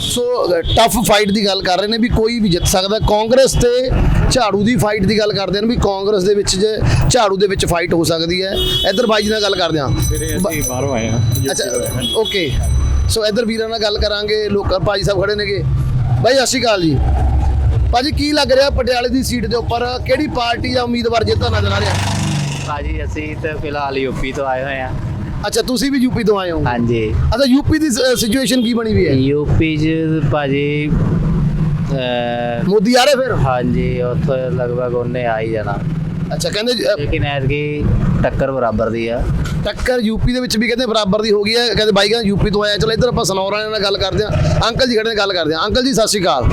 A: ਸੋ ਟਫ ਫਾਈਟ ਦੀ ਗੱਲ ਕਰ ਰਹੇ ਨੇ ਵੀ ਕੋਈ ਵੀ ਜਿੱਤ ਸਕਦਾ। ਕਾਂਗਰਸ ਤੇ ਝਾੜੂ ਦੀ ਫਾਈਟ ਦੀ ਗੱਲ ਕਰਦੇ ਨੇ ਵੀ ਕਾਂਗਰਸ ਦੇ ਵਿੱਚ ਜੇ ਝਾੜੂ ਦੇ ਵਿੱਚ ਫਾਈਟ ਹੋ ਸਕਦੀ ਹੈ। ਇੱਧਰ ਬਾਈ ਜੀ ਨਾਲ ਗੱਲ ਕਰਦੇ ਹਾਂ। ਅਸੀਂ ਬਾਹਰੋਂ ਆਏ ਹਾਂ ਅੱਛਾ ਓਕੇ ਸੋ ਇੱਧਰ ਵੀਰਾਂ ਨਾਲ ਗੱਲ ਕਰਾਂਗੇ ਲੋਕ ਭਾਜੀ ਸਾਹਿਬ ਖੜੇ ਨੇਗੇ। ਬਾਈ ਸਤਿ ਸ਼੍ਰੀ ਅਕਾਲ ਜੀ। ਭਾਜੀ ਕੀ ਲੱਗ ਰਿਹਾ ਪਟਿਆਲੇ ਦੀ ਸੀਟ ਦੇ ਉੱਪਰ? ਕਿਹੜੀ ਪਾਰਟੀ ਜਾਂ ਉਮੀਦਵਾਰ ਜਿੱਤਦਾ ਨਜ਼ਰ ਆ ਰਿਹਾ?
J: ਭਾਜੀ ਅਸੀਂ ਤਾਂ ਫਿਲਹਾਲ ਯੂਪੀ ਤੋਂ ਆਏ ਹੋਏ ਆ
A: ਅੱਛਾ ਤੁਸੀਂ ਵੀ ਯੂਪੀ ਤੋਂ ਆਏ ਹੋ?
J: ਹਾਂਜੀ।
A: ਅੱਛਾ ਯੂਪੀ ਦੀ ਸਿਚੁਏਸ਼ਨ ਕੀ ਬਣੀ ਹੋਈ ਹੈ?
J: ਯੂਪੀ ਚ ਭਾਜੀ
A: ਮੋਦੀ ਆ ਰਹੇ ਫਿਰ?
J: ਹਾਂਜੀ ਉੱਥੋਂ ਲਗਭਗ ਉਹਨੇ ਆ ਹੀ ਜਾਣਾ।
A: ਅੱਛਾ ਕਹਿੰਦੇ ਅ,
J: ਲੇਕਿਨ ਐਤਕੀ ਟੱਕਰ ਬਰਾਬਰ ਦੀ ਆ।
A: ਟੱਕਰ ਯੂਪੀ ਦੇ ਵਿੱਚ ਵੀ ਕਹਿੰਦੇ ਬਰਾਬਰ ਦੀ ਹੋ ਗਈ ਹੈ ਕਹਿੰਦੇ ਬਾਈ ਕਹਿੰਦੇ ਯੂਪੀ ਤੋਂ ਆਇਆ। ਚਲੋ ਇੱਧਰ ਆਪਾਂ ਸਨੌਰ ਵਾਲਿਆਂ ਨਾਲ ਗੱਲ ਕਰਦੇ ਹਾਂ। ਅੰਕਲ ਜੀ ਖੜੇ ਨੇ ਗੱਲ ਕਰਦੇ ਹਾਂ। ਅੰਕਲ ਜੀ ਸਤਿ ਸ਼੍ਰੀ ਅਕਾਲ।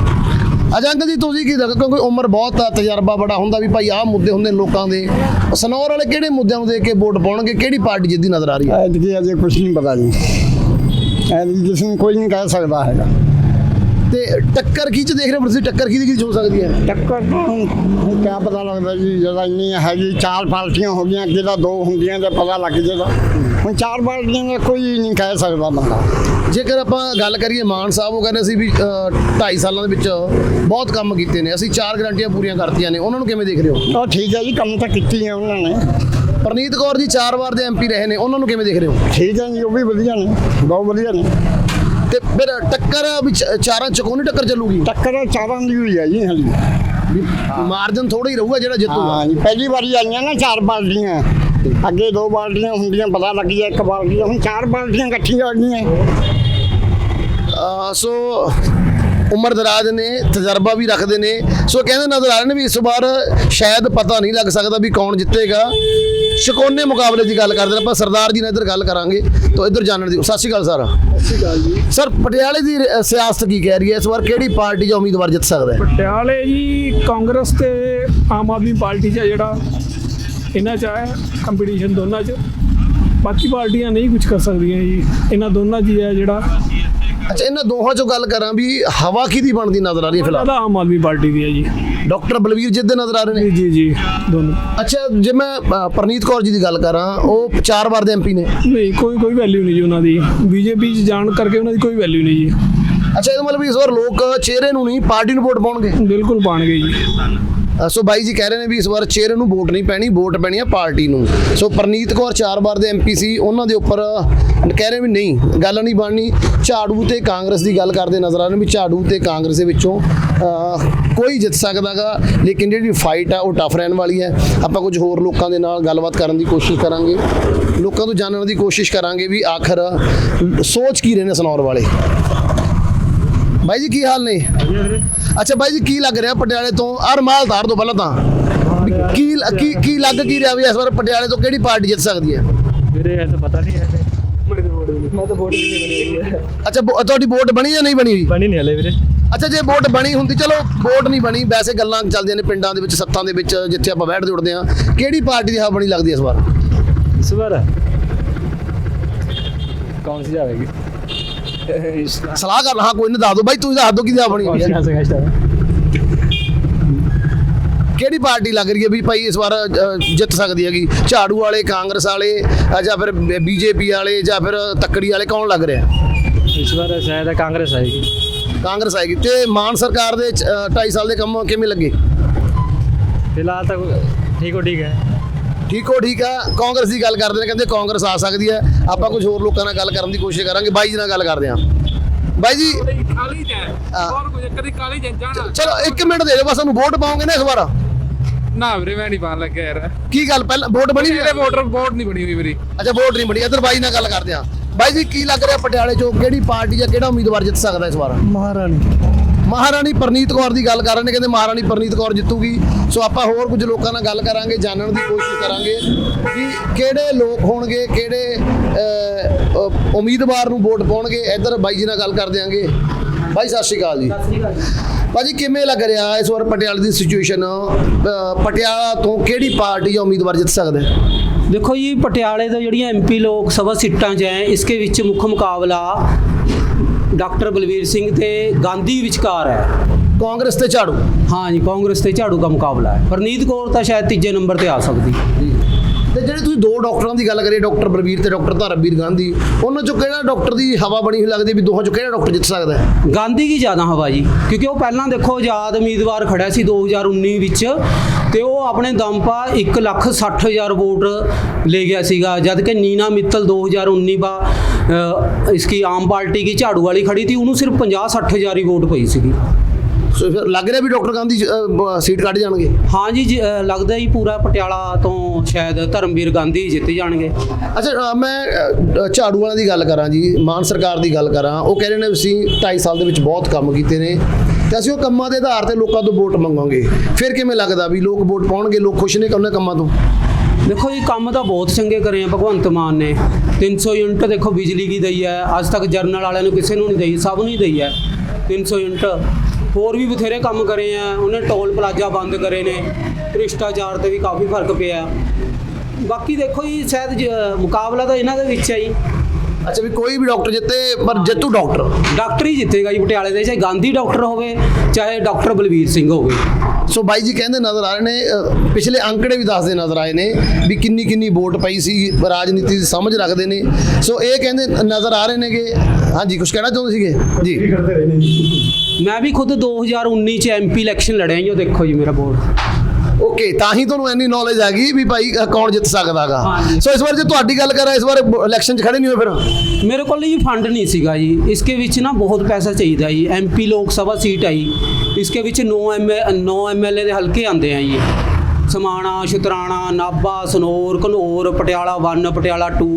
A: ਅੱਛਾ ਅੰਕਲ ਜੀ ਤੁਸੀਂ ਕੀ ਦੱਸੋ ਕਿਉਂਕਿ ਉਮਰ ਬਹੁਤ ਆ ਤਜਰਬਾ ਬੜਾ ਹੁੰਦਾ ਵੀ ਭਾਈ ਆਹ ਮੁੱਦੇ ਹੁੰਦੇ ਨੇ ਲੋਕਾਂ ਦੇ। ਸਨੌਰ ਵਾਲੇ ਕਿਹੜੇ ਮੁੱਦਿਆਂ ਨੂੰ ਦੇਖ ਕੇ ਵੋਟ ਪਾਉਣਗੇ? ਕਿਹੜੀ ਪਾਰਟੀ ਜਿੱਦੀ ਨਜ਼ਰ ਆ ਰਹੀ ਹੈ?
G: ਐਤਕੀ ਅਜੇ ਕੁਝ ਨਹੀਂ ਪਤਾ ਜੀ। ਐਤਕੀ ਕਿਸੇ ਨੂੰ ਕੋਈ ਨਹੀਂ ਕਹਿ ਸਕਦਾ ਹੈਗਾ।
A: ਤੇ ਟੱਕਰ ਕੀ ਚ ਦੇਖ ਰਹੇ ਹੋ ਤੁਸੀਂ ਟੱਕਰ ਕੀ ਦੀ ਕੀ ਹੋ ਸਕਦੀ ਹੈ?
G: ਟੱਕਰ ਨੂੰ ਕਿਆ ਪਤਾ ਲੱਗਦਾ ਜੀ ਜਦੋਂ ਇੰਨੀ ਹੈਗੀ ਚਾਰ ਪਾਰਟੀਆਂ ਹੋ ਗਈਆਂ ਕਿਹਦਾ ਦੋ ਹੁੰਦੀਆਂ ਤੇ ਪਤਾ ਲੱਗ ਜਾਏਗਾ ਹੁਣ ਚਾਰ ਪਾਰਟੀਆਂ ਦਾ ਕੋਈ ਨਹੀਂ ਕਹਿ ਸਕਦਾ ਬੰਦਾ।
A: ਜੇਕਰ ਆਪਾਂ ਗੱਲ ਕਰੀਏ ਮਾਨ ਸਾਹਿਬ ਉਹ ਕਹਿੰਦੇ ਸੀ ਵੀ 2.5 ਸਾਲਾਂ ਦੇ ਵਿੱਚ ਬਹੁਤ ਕੰਮ ਕੀਤੇ ਨੇ। ਅਸੀਂ ਚਾਰ ਗਰੰਟੀਆਂ ਪੂਰੀਆਂ ਕਰਤੀਆਂ ਨੇ। ਉਹਨਾਂ ਨੂੰ ਕਿਵੇਂ ਦੇਖ ਰਹੇ ਹੋ?
G: ਉਹ ਠੀਕ ਹੈ ਜੀ ਕੰਮ ਤਾਂ ਕੀਤੀ ਹੈ ਉਹਨਾਂ ਨੇ।
A: ਪ੍ਰਨੀਤ ਕੌਰ ਜੀ ਚਾਰ ਵਾਰ ਦੇ ਐਮਪੀ ਰਹੇ ਨੇ। ਉਹਨਾਂ ਨੂੰ ਕਿਵੇਂ ਦੇਖ ਰਹੇ ਹੋ?
G: ਠੀਕ ਹੈ ਜੀ ਉਹ ਵੀ ਵਧੀਆ ਨੇ ਬਹੁਤ ਵਧੀਆ ਨੇ।
A: ਤੇ ਫਿਰ ਟੱਕਰ ਵੀ ਚ- ਚਾਰਾਂ ਚ ਕੋਣੀ ਟੱਕਰ ਚੱਲੂਗੀ?
G: ਟੱਕਰ ਚਾਰਾਂ ਦੀ ਹੋਈ ਹੈ ਜੀ ਹਾਲੀ।
A: ਮਾਰਜਨ ਥੋੜਾ ਹੀ ਰਹੂਗਾ ਜਿਹੜਾ ਜਿੱਤੂਗਾ।
G: ਹਾਂ ਜੀ ਪਹਿਲੀ ਵਾਰੀ ਆਈਆਂ ਨਾ ਚਾਰ ਪਾਰਟੀਆਂ ਅੱਗੇ ਦੋ ਪਾਰਟੀਆਂ ਹੁੰਦੀਆਂ ਪਤਾ ਲੱਗ ਗਿਆ ਇੱਕ ਪਾਰਟੀ ਹੁਣ ਚਾਰ ਪਾਰਟੀਆਂ ਇਕੱਠੀਆਂ ਆ ਗਈਆਂ।
A: ਸੋ ਉਮਰ ਦਰਾਜ ਨੇ ਤਜਰਬਾ ਵੀ ਰੱਖਦੇ ਨੇ। ਸੋ ਕਹਿੰਦੇ ਨਜ਼ਰ ਆ ਰਹੇ ਨੇ ਵੀ ਇਸ ਵਾਰ ਸ਼ਾਇਦ ਪਤਾ ਨਹੀਂ ਲੱਗ ਸਕਦਾ ਵੀ ਕੌਣ ਜਿੱਤੇਗਾ। ਸ਼ਕੋਨੇ ਮੁਕਾਬਲੇ ਦੀ ਗੱਲ ਕਰਦੇ ਨੇ ਆਪਾਂ ਸਰਦਾਰ ਜੀ ਨਾਲ ਇੱਧਰ ਗੱਲ ਕਰਾਂਗੇ ਤਾਂ ਇੱਧਰ ਜਾਣਨ ਦੀ ਸਤਿ ਸ਼੍ਰੀ ਅਕਾਲ ਸਰ। ਸਤਿ ਸ਼੍ਰੀ ਅਕਾਲ ਜੀ ਸਰ ਪਟਿਆਲੇ ਦੀ ਅ, ਸਿਆਸਤ ਕੀ ਕਹਿ ਰਹੀ ਹੈ? ਇਸ ਵਾਰ ਕਿਹੜੀ ਪਾਰਟੀ ਜਾਂ ਉਮੀਦਵਾਰ ਜਿੱਤ ਸਕਦਾ ਹੈ?
I: ਪਟਿਆਲੇ ਜੀ ਕਾਂਗਰਸ ਤੇ ਆਮ ਆਦਮੀ ਪਾਰਟੀ 'ਚ ਆ ਜਿਹੜਾ ਇਹਨਾਂ 'ਚ ਹੈ ਕੰਪੀਟੀਸ਼ਨ ਦੋਨਾਂ 'ਚ। ਬਾਕੀ ਪਾਰਟੀਆਂ ਨਹੀਂ ਕੁਝ ਕਰ ਸਕਦੀਆਂ ਜੀ। ਇਹਨਾਂ ਦੋਨਾਂ 'ਚ ਹੀ ਹੈ ਜਿਹੜਾ
A: ਅੱਛਾ ਇਹਨਾਂ ਦੋਹਾਂ ਚੋਂ ਗੱਲ ਕਰਾਂ ਵੀ ਹਵਾ ਕਿਹਦੀ ਬਣਦੀ ਨਜ਼ਰ ਆ ਰਹੀ ਹੈ ਫਿਲਹਾਲ?
I: ਜ਼ਿਆਦਾ ਆਮ ਆਦਮੀ ਪਾਰਟੀ ਦੀ ਹੈ ਜੀ।
A: ਡਾਕਟਰ ਬਲਵੀਰ ਜਿੱਦੇ ਨਜ਼ਰ ਆ ਰਹੇ ਨੇ?
I: ਜੀ ਜੀ ਦੋਨੋਂ।
A: ਅੱਛਾ ਜੇ ਮੈਂ ਅ, ਪ੍ਰਨੀਤ ਕੌਰ ਜੀ ਦੀ ਗੱਲ ਕਰਾਂ ਉਹ ਚਾਰ ਵਾਰ ਦੇ ਐਮਪੀ ਨੇ।
I: ਨਹੀਂ ਕੋਈ ਕੋਈ ਵੈਲਿਊ ਨਹੀਂ ਜੀ ਉਹਨਾਂ ਦੀ। ਬੀਜੇਪੀ 'ਚ ਜਾਣ ਕਰਕੇ ਉਹਨਾਂ ਦੀ ਕੋਈ ਵੈਲਿਊ ਨਹੀਂ ਜੀ।
A: ਅੱਛਾ ਇਹਦਾ ਮਤਲਬ ਇਸ ਵਾਰ ਲੋਕ ਚਿਹਰੇ ਨੂੰ ਨਹੀਂ ਪਾਰਟੀ ਨੂੰ ਵੋਟ ਪਾਉਣਗੇ?
I: ਬਿਲਕੁਲ ਪਾਣਗੇ ਜੀ।
A: ਸੋ ਬਾਈ ਜੀ ਕਹਿ ਰਹੇ ਨੇ ਵੀ ਇਸ ਵਾਰ ਚਿਹਰੇ ਨੂੰ ਵੋਟ ਨਹੀਂ ਪੈਣੀ, ਵੋਟ ਪੈਣੀ ਆ ਪਾਰਟੀ ਨੂੰ। ਸੋ ਪ੍ਰਨੀਤ ਕੌਰ ਚਾਰ ਵਾਰ ਦੇ ਐਮਪੀ ਸੀ, ਉਹਨਾਂ ਦੇ ਉੱਪਰ ਕਹਿ ਰਹੇ ਵੀ ਨਹੀਂ, ਗੱਲ ਨਹੀਂ ਬਣਨੀ। ਝਾੜੂ ਤੇ ਕਾਂਗਰਸ ਦੀ ਗੱਲ ਕਰਦੇ ਨਜ਼ਰ ਆ ਰਹੇ ਨੇ ਵੀ ਝਾੜੂ ਤੇ ਕਾਂਗਰਸ ਦੇ ਵਿੱਚੋਂ ਕੋਈ ਜਿੱਤ ਸਕਦਾਗਾ, ਲੇਕਿਨ ਜਿਹੜੀ ਫਾਈਟ ਆ ਉਹ ਟਫ ਰਹਿਣ ਵਾਲੀ ਹੈ। ਆਪਾਂ ਕੁਝ ਹੋਰ ਲੋਕਾਂ ਦੇ ਨਾਲ ਗੱਲਬਾਤ ਕਰਨ ਦੀ ਕੋਸ਼ਿਸ਼ ਕਰਾਂਗੇ। ਲੋਕਾਂ ਤੋਂ ਜਾਣਨ ਦੀ ਕੋਸ਼ਿਸ਼ ਕਰਾਂਗੇ ਵੀ ਆਖਰ ਸੋਚ ਕੀ ਰਹੇ ਨੇ ਸਨੌਰ ਵਾਲੇ? ਬਾਈ ਜੀ ਕੀ ਹਾਲ ਨੇ? ਅੱਛਾ ਬਾਈ ਜੀ ਕੀ ਲੱਗ ਰਿਹਾ ਪਟਿਆਲੇ ਤੋਂ? ਆ ਰਮਾਲ ਧਾਰ ਤੋਂ। ਪਹਿਲਾਂ ਕੀ ਕੀ ਲੱਗ ਕੀ ਰਿਹਾ ਵੀ ਇਸ ਵਾਰ ਪਟਿਆਲੇ ਤੋਂ ਕਿਹੜੀ ਪਾਰਟੀ ਜਿੱਤ ਸਕਦੀ ਹੈ?
I: ਮੇਰੇ ਐਸਾ ਪਤਾ ਨਹੀਂ ਹੈ।
A: ਅੱਛਾ ਤੁਹਾਡੀ ਵੋਟ ਬਣੀ ਜਾਂ ਨਹੀਂ ਬਣੀ?
I: ਬਣੀ ਨਹੀਂ ਹਲੇ ਵੀਰੇ।
A: ਅੱਛਾ ਜੇ ਵੋਟ ਬਣੀ ਹੁੰਦੀ ਚਲੋ ਵੋਟ ਨਹੀਂ ਬਣੀ। ਵੈਸੇ ਗੱਲਾਂ ਚੱਲਦੀਆਂ ਨੇ ਪਿੰਡਾਂ ਦੇ ਵਿੱਚ ਸੱਤਾਂ ਦੇ ਵਿੱਚ ਜਿੱਥੇ ਆਪਾਂ ਬੈਠ ਜੁੜਦੇ ਆ ਕਿਹੜੀ ਪਾਰਟੀ ਦੀ ਹਾਂ ਬਣੀ ਲੱਗਦੀ ਇਸ ਵਾਰ?
I: ਇਸ ਵਾਰ ਕੌਣ ਸੀ ਜਾਵੇਗੀ
A: ਸਲਾਹ ਕਰ ਹਾਂ ਕੋਈ ਨਾ ਦੱਸ ਦੋ ਬਾਈ ਤੁਸੀਂ ਦੱਸ ਦੋ ਕਿਹਦੀ ਹਵਾ ਬਣੀ ਹੋਈ ਹੈ ਕਿਹੜੀ ਪਾਰਟੀ ਲੱਗ ਰਹੀ ਹੈ ਵੀ ਭਾਈ ਇਸ ਵਾਰ ਅ, ਜਿੱਤ ਸਕਦੀ ਹੈਗੀ ਝਾੜੂ ਵਾਲੇ ਕਾਂਗਰਸ ਵਾਲੇ ਅ, ਜਾਂ ਫਿਰ ਬੀਜੇਪੀ ਵਾਲੇ ਜਾਂ ਫਿਰ ਤੱਕੜੀ ਵਾਲੇ ਕੌਣ ਲੱਗ ਰਿਹਾ
I: इस बार शायद कांग्रेस आएगी
A: ਕਾਂਗਰਸ ਆਏਗੀ ਤੇ ਮਾਨ ਸਰਕਾਰ ਦੇ 2.5 ਸਾਲ ਦੇ ਕੰਮ ਕਿਵੇਂ ਲੱਗੇ
I: फिलहाल तक ठीक हो ठीक है
A: ਠੀਕ ਹੋ ਠੀਕ ਆ? ਕਾਂਗਰਸ ਦੀ ਗੱਲ ਕਰਦੇ ਨੇ ਕਹਿੰਦੇ ਕਾਂਗਰਸ ਆ ਸਕਦੀ ਹੈ। ਆਪਾਂ ਕੁਝ ਹੋਰ ਲੋਕਾਂ ਨਾਲ ਗੱਲ ਕਰਨ ਦੀ ਕੋਸ਼ਿਸ਼ ਕਰਾਂਗੇ। ਬਾਈ ਜੀ ਨਾਲ ਗੱਲ ਕਰਦੇ ਹਾਂ। ਬਾਈ ਜੀ।
F: ਕਾਲੀ ਜੈ
A: ਹਾਂ।
F: ਹੋਰ ਕੁਝ ਕਦੀ ਕਾਲੀ ਜੈ ਜਾਣਾ
A: ਚਲੋ 1 ਮਿੰਟ ਦੇ ਦਿਓ ਬਸ ਸਾਨੂੰ ਵੋਟ ਪਾਉਂਗੇ ਨਾ ਇਸ ਵਾਰ?
F: ਨਾ ਵੀਰੇ ਮੈਂ ਨਹੀਂ ਪਾਣ ਲੱਗਿਆ ਯਾਰ।
A: ਕੀ ਗੱਲ ਪਹਿਲਾਂ ਵੋਟ ਬਣੀ ਹੋਈ ਹੈ?
F: ਮੇਰੇ ਵੋਟਰ ਵੋਟ ਨਹੀਂ ਬਣੀ ਹੋਈ ਮੇਰੀ।
A: ਅੱਛਾ ਵੋਟ ਨਹੀਂ ਬਣੀ। ਇੱਧਰ ਬਾਈ ਨਾਲ ਗੱਲ ਕਰਦੇ ਹਾਂ। ਬਾਈ ਜੀ ਕੀ ਲੱਗ ਰਿਹਾ ਪਟਿਆਲੇ ਚੋਂ? ਕਿਹੜੀ ਪਾਰਟੀ ਜਾਂ ਕਿਹੜਾ ਉਮੀਦਵਾਰ ਜਿੱਤ ਸਕਦਾ ਇਸ ਵਾਰ?
G: ਮਹਾਰਾਣੀ।
A: ਮਹਾਰਾਣੀ ਪ੍ਰਨੀਤ ਕੌਰ ਦੀ ਗੱਲ ਕਰ ਰਹੇ ਨੇ ਕਹਿੰਦੇ ਮਹਾਰਾਣੀ ਪ੍ਰਨੀਤ ਕੌਰ ਜਿੱਤੂਗੀ। ਸੋ ਆਪਾਂ ਹੋਰ ਕੁਝ ਲੋਕਾਂ ਨਾਲ ਗੱਲ ਕਰਾਂਗੇ ਜਾਣਨ ਦੀ ਕੋਸ਼ਿਸ਼ ਕਰਾਂਗੇ ਕਿ ਕਿਹੜੇ ਲੋਕ ਹੋਣਗੇ ਕਿਹੜੇ ਉਮੀਦਵਾਰ ਨੂੰ ਵੋਟ ਪਾਉਣਗੇ। ਇੱਧਰ ਬਾਈ ਜੀ ਨਾਲ ਗੱਲ ਕਰ ਦਿਆਂਗੇ ਬਾਈ ਸਤਿ ਸ਼੍ਰੀ ਅਕਾਲ ਜੀ। ਭਾਜੀ ਕਿਵੇਂ ਲੱਗ ਰਿਹਾ ਇਸ ਵਾਰ ਪਟਿਆਲੇ ਦੀ ਸਿਚੁਏਸ਼ਨ ਪਟਿਆਲਾ ਤੋਂ ਕਿਹੜੀ ਪਾਰਟੀ ਜਾਂ ਉਮੀਦਵਾਰ ਜਿੱਤ ਸਕਦਾ ਹੈ?
C: ਦੇਖੋ ਜੀ ਪਟਿਆਲੇ ਤੋਂ ਜਿਹੜੀਆਂ ਐਮਪੀ ਲੋਕ ਸਭਾ ਸੀਟਾਂ 'ਚ ਹੈ ਇਸਕੇ ਵਿੱਚ ਮੁੱਖ ਮੁਕਾਬਲਾ ਡਾਕਟਰ ਬਲਵੀਰ ਸਿੰਘ ਤੇ ਗਾਂਧੀ ਵਿਚਕਾਰ ਹੈ।
A: ਕਾਂਗਰਸ ਤੇ ਝਾੜੂ?
C: ਹਾਂ ਜੀ ਕਾਂਗਰਸ ਤੇ ਝਾੜੂ ਦਾ ਮੁਕਾਬਲਾ ਹੈ। ਪਰਨੀਤ ਕੌਰ ਤਾਂ ਸ਼ਾਇਦ ਤੀਜੇ ਨੰਬਰ ਤੇ ਆ ਸਕਦੀ।
A: ਤੇ ਜਿਹੜੇ ਤੁਸੀਂ ਦੋ ਡਾਕਟਰਾਂ ਦੀ ਗੱਲ ਕਰੀਏ ਡਾਕਟਰ ਬਲਬੀਰ ਤੇ ਡਾਕਟਰ ਧਰਮਵੀਰ ਗਾਂਧੀ ਉਹਨਾਂ ਚੋਂ ਕਿਹੜਾ ਡਾਕਟਰ ਦੀ ਹਵਾ ਬਣੀ ਹੋਈ ਲੱਗਦੀ ਵੀ ਦੋਹਾਂ ਚੋਂ ਕਿਹੜਾ ਡਾਕਟਰ ਜਿੱਤ ਸਕਦਾ ਹੈ?
C: ਗਾਂਧੀ ਕੀ ਜ਼ਿਆਦਾ ਹਵਾ ਜੀ ਕਿਉਂਕਿ ਉਹ ਪਹਿਲਾਂ ਦੇਖੋ ਆਜ਼ਾਦ ਉਮੀਦਵਾਰ ਖੜਿਆ ਸੀ 2019 ਵਿੱਚ ਤੇ ਉਹ ਆਪਣੇ ਦਮ ਪਾ 1 ਲੱਖ 60 ਹਜ਼ਾਰ ਵੋਟ ਲੈ ਗਿਆ ਸੀਗਾ ਜਦ ਕਿ ਨੀਨਾ ਮਿੱਤਲ 2019 ਬਾ इसकी ਆਮ ਪਾਰਟੀ की ਝਾੜੂ ਵਾਲੀ खड़ी थी ਉਹਨੂੰ ਸਿਰਫ पंजाह सठ हज़ार ही वोट पई ਸੀਗੀ।
A: ਸੋ ਫਿਰ ਲੱਗ ਰਿਹਾ ਵੀ ਡਾਕਟਰ ਗਾਂਧੀ ਸੀਟ ਕੱਢ ਜਾਣਗੇ?
C: ਹਾਂ ਜੀ ਲੱਗਦਾ ਹੀ ਪੂਰਾ ਪਟਿਆਲਾ ਤੋਂ ਸ਼ਾਇਦ ਧਰਮਵੀਰ ਗਾਂਧੀ ਜਿੱਤ ਜਾਣਗੇ।
A: ਅੱਛਾ ਮੈਂ ਝਾੜੂ ਵਾਲਿਆਂ ਦੀ ਗੱਲ ਕਰਾਂ ਜੀ ਮਾਨ ਸਰਕਾਰ ਦੀ ਗੱਲ ਕਰਾਂ। ਉਹ ਕਹਿ ਰਹੇ ਨੇ ਅਸੀਂ 2.5 ਸਾਲ ਦੇ ਵਿੱਚ ਬਹੁਤ ਕੰਮ ਕੀਤੇ ਨੇ ਤੇ ਅਸੀਂ ਉਹ ਕੰਮਾਂ ਦੇ ਆਧਾਰ ਤੇ ਲੋਕਾਂ ਤੋਂ ਵੋਟ ਮੰਗਾਂਗੇ। ਫਿਰ ਕਿਵੇਂ ਲੱਗਦਾ ਵੀ ਲੋਕ ਵੋਟ ਪਾਉਣਗੇ ਲੋਕ ਖੁਸ਼ ਨੇ ਉਹਨਾਂ ਕੰਮਾਂ ਤੋਂ?
C: ਦੇਖੋ ਜੀ ਕੰਮ ਤਾਂ ਬਹੁਤ ਚੰਗੇ ਕਰੇ ਆ ਭਗਵੰਤ ਮਾਨ ਨੇ। 300 ਯੂਨਿਟ ਦੇਖੋ ਬਿਜਲੀ ਦੀ ਦਈ ਹੈ ਅੱਜ ਤੱਕ ਜਰਨਲ ਵਾਲਿਆਂ ਨੂੰ ਕਿਸੇ ਨੂੰ ਨਹੀਂ ਦਈ ਸਭ ਨੂੰ ਹੀ ਦਈ ਹੈ। 300 ਯੂਨਿਟ ਹੋਰ ਵੀ ਬਥੇਰੇ ਕੰਮ ਕਰੇ ਆ ਉਹਨੇ ਟੋਲ ਪਲਾਜ਼ਾ ਬੰਦ ਕਰੇ ਨੇ ਭ੍ਰਿਸ਼ਟਾਚਾਰ ਤੇ ਵੀ ਕਾਫੀ ਫ਼ਰਕ ਪਿਆ। ਬਾਕੀ ਦੇਖੋ ਜੀ ਸ਼ਾਇਦ ਮੁਕਾਬਲਾ ਤਾਂ ਇਹਨਾਂ ਦੇ ਵਿੱਚ ਹੈ ਜੀ।
A: ਅੱਛਾ ਵੀ ਕੋਈ ਵੀ ਡਾਕਟਰ ਜਿੱਤੇ ਪਰ ਜੇਤੂ ਡਾਕਟਰ।
C: ਡਾਕਟਰ ਹੀ ਜਿੱਤੇਗਾ ਜੀ ਪਟਿਆਲੇ ਦੇ ਚਾਹੇ ਗਾਂਧੀ ਡਾਕਟਰ ਹੋਵੇ ਚਾਹੇ ਡਾਕਟਰ ਬਲਵੀਰ ਸਿੰਘ ਹੋਵੇ।
A: ਸੋ ਬਾਈ ਜੀ ਕਹਿੰਦੇ ਨਜ਼ਰ ਆ ਰਹੇ ਨੇ ਪਿਛਲੇ ਅੰਕੜੇ ਵੀ ਦੱਸਦੇ ਨਜ਼ਰ ਆਏ ਨੇ ਵੀ ਕਿੰਨੀ ਕਿੰਨੀ ਵੋਟ ਪਈ ਸੀ ਰਾਜਨੀਤੀ ਦੀ ਸਮਝ ਰੱਖਦੇ ਨੇ। ਸੋ ਇਹ ਕਹਿੰਦੇ ਨਜ਼ਰ ਆ ਰਹੇ ਨੇਗੇ ਹਾਂਜੀ ਕੁਝ ਕਹਿਣਾ ਚਾਹੁੰਦੇ ਸੀਗੇ? ਜੀ।
C: ਮੈਂ ਵੀ ਖੁਦ 2019 ਚ ਐਮਪੀ ਇਲੈਕਸ਼ਨ ਲੜਿਆ ਹੀ ਉਹ ਦੇਖੋ ਜੀ ਮੇਰਾ ਵੋਟ।
A: ਓਕੇ ਤਾਂ ਹੀ ਤੁਹਾਨੂੰ ਇੰਨੀ ਨੌਲੇਜ ਆ ਗਈ ਵੀ ਭਾਈ ਕੌਣ ਜਿੱਤ ਸਕਦਾ
C: ਸਕਦਾਗਾ
A: ਸੋ ਇਸ ਵਾਰ ਜੇ ਤੁਹਾਡੀ ਗੱਲ ਕਰਾਂ ਇਸ ਵਾਰ ਇਲੈਕਸ਼ਨ 'ਚ ਖੜੇ ਨਹੀਂ ਹੋਏ ਫਿਰ?
C: ਮੇਰੇ ਕੋਲ ਜੀ ਫੰਡ ਨਹੀਂ ਸੀਗਾ ਜੀ। ਇਸਕੇ ਵਿੱਚ ਨਾ ਬਹੁਤ ਪੈਸਾ ਚਾਹੀਦਾ ਜੀ। ਐਮਪੀ ਲੋਕ ਸਭਾ ਸੀਟ ਆਈ। इसके विच नौ एम नौ एम एल ए दे हल्के आंदे हैं जी समाणा शुतराणा नाभा सनौर घनौर पटियाला वन पटियाला टू